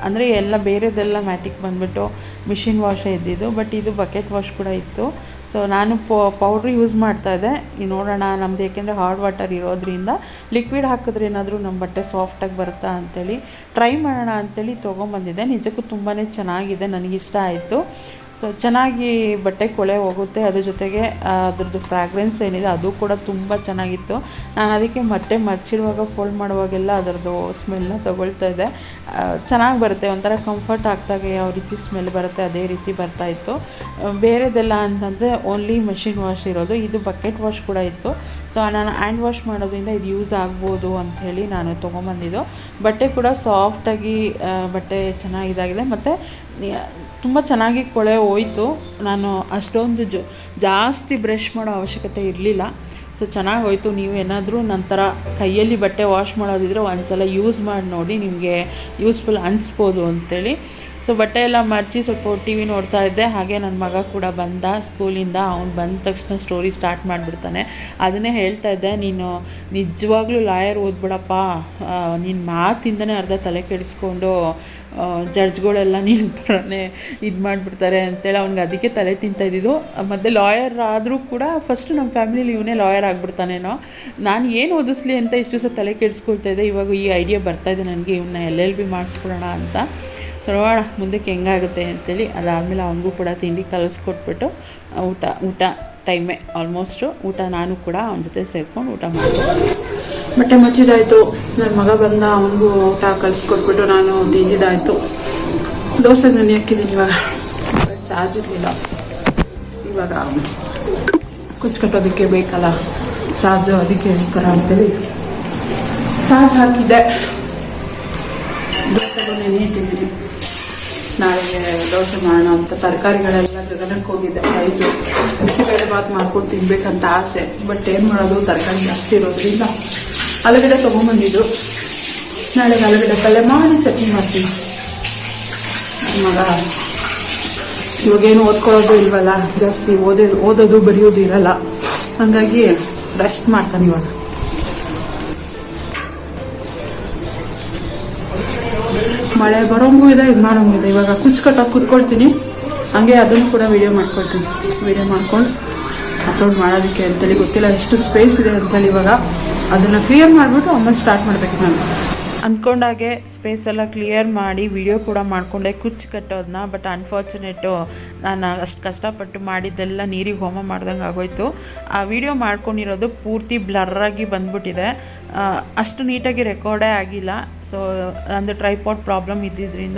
ಅಂದರೆ ಎಲ್ಲ ಬೇರೆದೆಲ್ಲ ಮ್ಯಾಟಿಕ್ ಬಂದ್ಬಿಟ್ಟು ಮಿಷಿನ್ ವಾಶೇ ಇದ್ದಿದ್ದು ಬಟ್ ಇದು ಬಕೆಟ್ ವಾಶ್ ಕೂಡ ಇತ್ತು. certo? ಸೊ ನಾನು ಪೌಡ್ರ್ ಯೂಸ್ ಮಾಡ್ತಾ ಇದ್ದೆ. ನೋಡೋಣ ನಮ್ದು ಏಕೆಂದರೆ ಹಾರ್ಡ್ ವಾಟರ್ ಇರೋದ್ರಿಂದ. ಲಿಕ್ವಿಡ್ ಹಾಕಿದ್ರೆ ಏನಾದರೂ ನಮ್ಮ ಬಟ್ಟೆ ಸಾಫ್ಟಾಗಿ ಬರುತ್ತಾ ಅಂತೇಳಿ ಟ್ರೈ ಮಾಡೋಣ ಅಂತೇಳಿ ತೊಗೊಂಬಂದಿದ್ದೆ. ನಿಜಕ್ಕೂ ತುಂಬಾ ಚೆನ್ನಾಗಿದೆ ನನಗಿಷ್ಟ ಆಯಿತು. ಸೊ ಚೆನ್ನಾಗಿ ಬಟ್ಟೆ ಕೊಳೆ ಹೋಗುತ್ತೆ. ಅದ್ರ ಜೊತೆಗೆ ಅದ್ರದ್ದು ಫ್ರಾಗ್ರೆನ್ಸ್ ಏನಿದೆ ಅದು ಕೂಡ ತುಂಬ ಚೆನ್ನಾಗಿತ್ತು. ನಾನು ಅದಕ್ಕೆ ಮತ್ತೆ ಮರ್ಚಿರುವಾಗ ಫೋಲ್ಡ್ ಮಾಡುವಾಗೆಲ್ಲ ಅದರದ್ದು ಸ್ಮೆಲ್ನ ತೊಗೊಳ್ತಾ ಇದ್ದೆ. ಆ, ಚೆನ್ನಾಗಿ ಬರುತ್ತೆ. ಒಂಥರ ಕಂಫರ್ಟ್ ಆಗ್ದಾಗ ಯಾವ ರೀತಿ ಸ್ಮೆಲ್ ಬರುತ್ತೆ ಅದೇ ರೀತಿ ಬರ್ತಾಯಿತ್ತು ಬೇರೆದೆಲ್ಲ ಅಂತಂದರೆ ಓನ್ಲಿ ಮೆಷಿನ್ ವಾಶ್ ಇರೋದು. ಇದು ಬಕೆಟ್ ವಾಶ್ ಕೂಡ ಇತ್ತು. ಸೊ ನಾನು ಹ್ಯಾಂಡ್ ವಾಶ್ ಮಾಡೋದ್ರಿಂದ ಇದು ಯೂಸ್ ಆಗ್ಬೋದು ಅಂಥೇಳಿ ನಾನು ತೊಗೊಂಬಂದಿದ್ದು. ಬಟ್ಟೆ ಕೂಡ ಸಾಫ್ಟಾಗಿ ಬಟ್ಟೆ ಚೆನ್ನಾಗಿದಾಗಿದೆ ಮತ್ತು ತುಂಬ ಚೆನ್ನಾಗಿ ಕೊಳೆ ಹೋಯಿತು. ನಾನು ಅಷ್ಟೊಂದು ಜ, ಜಾಸ್ತಿ ಬ್ರಷ್ ಮಾಡೋ ಅವಶ್ಯಕತೆ ಇರಲಿಲ್ಲ. ಸೊ ಚೆನ್ನಾಗಿ ಹೋಯಿತು. ನೀವು ಏನಾದರೂ ನಂತರ ಕೈಯಲ್ಲಿ ಬಟ್ಟೆ ವಾಶ್ ಮಾಡೋದಿದ್ರೆ ಒಂದು ಸಲ ಯೂಸ್ ಮಾಡಿ ನೋಡಿ ನಿಮಗೆ ಯೂಸ್ಫುಲ್ ಅನಿಸ್ಬೋದು ಅಂತೇಳಿ ಸೊ ಬಟ್ಟೆ ಎಲ್ಲ ಮರ್ಚಿ ಸ್ವಲ್ಪ ಟಿ ವಿ ನೋಡ್ತಾ ಇದ್ದೆ. ಹಾಗೆ ನನ್ನ ಮಗ ಕೂಡ ಬಂದ ಸ್ಕೂಲಿಂದ. ಅವ್ನು ಬಂದ ತಕ್ಷಣ ಸ್ಟೋರಿ ಸ್ಟಾರ್ಟ್ ಮಾಡಿಬಿಡ್ತಾನೆ. ಅದನ್ನೇ ಹೇಳ್ತಾ ಇದ್ದೆ. ನೀನು ನಿಜವಾಗ್ಲೂ ಲಾಯರ್ ಓದ್ಬಿಡಪ್ಪ. ನಿನ್ನ ಮಾತಿಂದನೇ ಅರ್ಧ ತಲೆ ಕೆಡಿಸ್ಕೊಂಡು ಜಡ್ಜ್ಗಳೆಲ್ಲ ನಿನ್ನ ಥರನೇ ಇದು ಮಾಡಿಬಿಡ್ತಾರೆ ಅಂತೇಳಿ ಅವ್ನಿಗೆ ಅದಕ್ಕೆ ತಲೆ ತಿಂತಾ ಇದ್ದಿದ್ದು. ಮತ್ತು ಲಾಯರ್ ಆದರೂ ಕೂಡ ಫಸ್ಟ್ ನಮ್ಮ ಫ್ಯಾಮಿಲಿಲಿ ಇವನೇ ಲಾಯರ್ ಆಗಿಬಿಡ್ತಾನೇನೋ. ನಾನು ಏನು ಓದಿಸ್ಲಿ ಅಂತ ಇಷ್ಟು ದಿವಸ ತಲೆ ಕೆಡಿಸ್ಕೊಳ್ತಾ ಇದ್ದೆ. ಇವಾಗ ಈ ಐಡಿಯಾ ಬರ್ತಾ ಇದೆ. ನನಗೆ ಇವನ್ನ ಎಲ್ ಎಲ್ ಬಿ ಮಾಡಿಸ್ಬಿಡೋಣ ಅಂತ. ಸೊ ನೋಡೋಣ ಮುಂದಕ್ಕೆ ಹೆಂಗಾಗುತ್ತೆ ಅಂತೇಳಿ ಅದಾದಮೇಲೆ ಅವನಿಗೂ ಕೂಡ ತಿಂಡಿ ಕಲಿಸ್ಕೊಟ್ಬಿಟ್ಟು ಊಟ ಊಟ ಟೈಮೇ ಆಲ್ಮೋಸ್ಟು. ಊಟ ನಾನು ಕೂಡ ಅವನ ಜೊತೆ ಸೇರ್ಕೊಂಡು ಊಟ ಮಾಡ್ತೀನಿ ಬಟ್ಟೆ ಮುಚ್ಚಿದಾಯಿತು ನನ್ನ ಮಗ ಬಂದ, ಅವನಿಗೂ ಊಟ ಕಲಿಸ್ಕೊಟ್ಬಿಟ್ಟು ನಾನು ತಿಂದಿದ್ದಾಯಿತು. ದೋಸೆ ನೆನೆ ಹಾಕಿದ್ದೀನಿ ಇವಾಗ. ಚಾರ್ಜ್ ಇರಲಿಲ್ಲ. ಇವಾಗ ಕುಚ್ಚು ಕಟ್ಟೋದಕ್ಕೆ ಬೇಕಲ್ಲ. ಅದಕ್ಕೆ ಇಸ್ಕರ ಅಂತೇಳಿ ಚಾರ್ಜ್ ಹಾಕಿದ್ದೆ. ದೋಸೆ ನೆನೆ ಇಟ್ಟಿದ್ದೀನಿ ನಾಳೆಗೆ ದೋಸೆ ಮಾಡೋಣ ಅಂತ ತರಕಾರಿಗಳೆಲ್ಲ ಗಗನಕ್ಕೆ ಹೋಗಿದ್ದೆ ಪ್ರೈಸು ಬಿಸಿಬೇಳೆ ಬಾತ್ ಮಾಡ್ಕೊಂಡು ತಿನ್ಬೇಕಂತ ಆಸೆ. ಬಟ್ ಏನು ಮಾಡೋದು, ತರಕಾರಿ ಜಾಸ್ತಿ ಇರೋದ್ರಿಂದ ಆಲೂಗಡ್ಡೆ ತೊಗೊಂಬಂದಿದ್ದು. ನಾಳೆಗೆ ಆಲೂಗಡ್ಡೆ ಪಲ್ಯ ಮಾಡಿ ಚಟ್ನಿ ಮಾಡ್ತೀನಿ. ಮಗ ಇವಾಗೇನು ಓದ್ಕೊಳ್ಳೋದು ಇಲ್ವಲ್ಲ, ಜಾಸ್ತಿ ಓದೇ, ಓದೋದು, ಬರೆಯೋದು ಇರಲ್ಲ. ಹಾಗಾಗಿ ರೆಸ್ಟ್ ಮಾಡ್ತಾನೆ ಇವಾಗ. ಮಳೆ ಬರೋಂಗೂ ಇದೆ, ಇದು ಮಾಡೋಂಗು ಇದೆ. ಇವಾಗ ಕುಚ್ಚು ಕಟ್ಟೋಕೆ ಕೂತ್ಕೊಳ್ತೀನಿ. ಹಂಗೆ ಅದನ್ನು ಕೂಡ ವೀಡಿಯೋ ಮಾಡ್ಕೊಳ್ತೀನಿ. ವಿಡಿಯೋ ಮಾಡ್ಕೊಂಡು ಅಪ್ಲೋಡ್ ಮಾಡೋದಕ್ಕೆ ಅಂತೇಳಿ ಗೊತ್ತಿಲ್ಲ, ಎಷ್ಟು ಸ್ಪೇಸ್ ಇದೆ ಅಂತೇಳಿ ಇವಾಗ ಅದನ್ನು ಕ್ಲಿಯರ್ ಮಾಡಿಬಿಟ್ಟು ಆಮೇಲೆ ಸ್ಟಾರ್ಟ್ ಮಾಡಬೇಕು ನಾನು. ಅಂದ್ಕೊಂಡಾಗೆ ಸ್ಪೇಸ್ ಎಲ್ಲ ಕ್ಲಿಯರ್ ಮಾಡಿ ವಿಡಿಯೋ ಕೂಡ ಮಾಡಿಕೊಂಡೆ ಕುಚ್ಚು ಕಟ್ಟೋದನ್ನ ಬಟ್ ಅನ್ಫಾರ್ಚುನೇಟು ನಾನು ಅಷ್ಟು ಕಷ್ಟಪಟ್ಟು ಮಾಡಿದ್ದೆಲ್ಲ ನೀರಿಗೆ ಹೋಮ ಮಾಡ್ದಂಗೆ ಆಗೋಯ್ತು. ಆ ವಿಡಿಯೋ ಮಾಡ್ಕೊಂಡಿರೋದು ಪೂರ್ತಿ ಬ್ಲರ್ರಾಗಿ ಬಂದ್ಬಿಟ್ಟಿದೆ. ಅಷ್ಟು ನೀಟಾಗಿ ರೆಕಾರ್ಡೇ ಆಗಿಲ್ಲ. ಸೊ ಅಂದರೆ ಟ್ರೈಪಾಡ್ ಪ್ರಾಬ್ಲಮ್ ಇದ್ದಿದ್ದರಿಂದ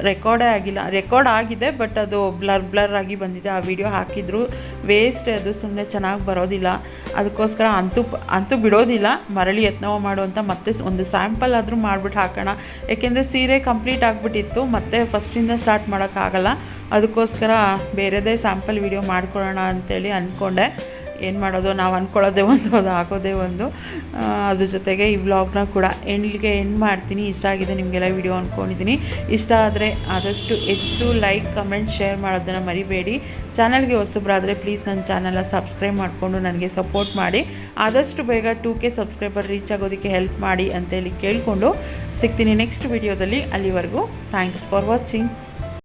ರೆಕಾರ್ಡೇ ಆಗಿಲ್ಲ. ರೆಕಾರ್ಡ್ ಆಗಿದೆ ಬಟ್ ಅದು ಬ್ಲರ್ ಬ್ಲರ್ ಆಗಿ ಬಂದಿದೆ. ಆ ವಿಡಿಯೋ ಹಾಕಿದ್ರು. ವೇಸ್ಟ್ ಅದು ಸುಮ್ಮನೆ ಚೆನ್ನಾಗಿ ಬರೋದಿಲ್ಲ. ಅದಕ್ಕೋಸ್ಕರ ಅಂತೂ ಅಂತೂ ಬಿಡೋದಿಲ್ಲ. ಮರಳಿ ಯತ್ನವ ಮಾಡುವಂಥ ಮತ್ತೆ ಒಂದು ಸ್ಯಾಂಪಲ್ ಆದರೂ ಮಾಡಿಬಿಟ್ಟು ಹಾಕೋಣ. ಏಕೆಂದರೆ ಸೀರೆ ಕಂಪ್ಲೀಟ್ ಆಗಿಬಿಟ್ಟಿತ್ತು. ಮತ್ತೆ ಫಸ್ಟಿಂದ ಸ್ಟಾರ್ಟ್ ಮಾಡೋಕ್ಕಾಗಲ್ಲ. ಅದಕ್ಕೋಸ್ಕರ ಬೇರೆದೇ ಸ್ಯಾಂಪಲ್ ವಿಡಿಯೋ ಮಾಡ್ಕೊಳ್ಳೋಣ ಅಂತೇಳಿ ಅಂದ್ಕೊಂಡೆ ಏನು ಮಾಡೋದು, ನಾವು ಅಂದ್ಕೊಳ್ಳೋದೇ ಒಂದು, ಅದು ಆಗೋದೇ ಒಂದು. ಅದ್ರ ಜೊತೆಗೆ ಈ ವ್ಲಾಗ್ನ ಕೂಡ ಎಂಡ್ಗೆ ಎಂಡ್ ಮಾಡ್ತೀನಿ. ಇಷ್ಟ ಆಗಿದೆ ನಿಮಗೆಲ್ಲ ವಿಡಿಯೋ ಅಂದ್ಕೊಂಡಿದ್ದೀನಿ ಇಷ್ಟ ಆದರೆ ಆದಷ್ಟು ಹೆಚ್ಚು ಲೈಕ್ ಕಮೆಂಟ್ ಶೇರ್ ಮಾಡೋದನ್ನು ಮರಿಬೇಡಿ. ಚಾನಲ್ಗೆ ಹೊಸಬ್ರಾದರೆ ಪ್ಲೀಸ್ ನನ್ನ ಚಾನಲ್ನ ಸಬ್ಸ್ಕ್ರೈಬ್ ಮಾಡಿಕೊಂಡು ನನಗೆ ಸಪೋರ್ಟ್ ಮಾಡಿ. ಆದಷ್ಟು ಬೇಗ ಟೂ ಕೆ ಸಬ್ಸ್ಕ್ರೈಬರ್ ರೀಚ್ ಆಗೋದಕ್ಕೆ ಹೆಲ್ಪ್ ಮಾಡಿ ಅಂತೇಳಿ ಕೇಳಿಕೊಂಡು ಸಿಗ್ತೀನಿ ನೆಕ್ಸ್ಟ್ ವಿಡಿಯೋದಲ್ಲಿ ಅಲ್ಲಿವರೆಗೂ ಥ್ಯಾಂಕ್ಸ್ ಫಾರ್ ವಾಚಿಂಗ್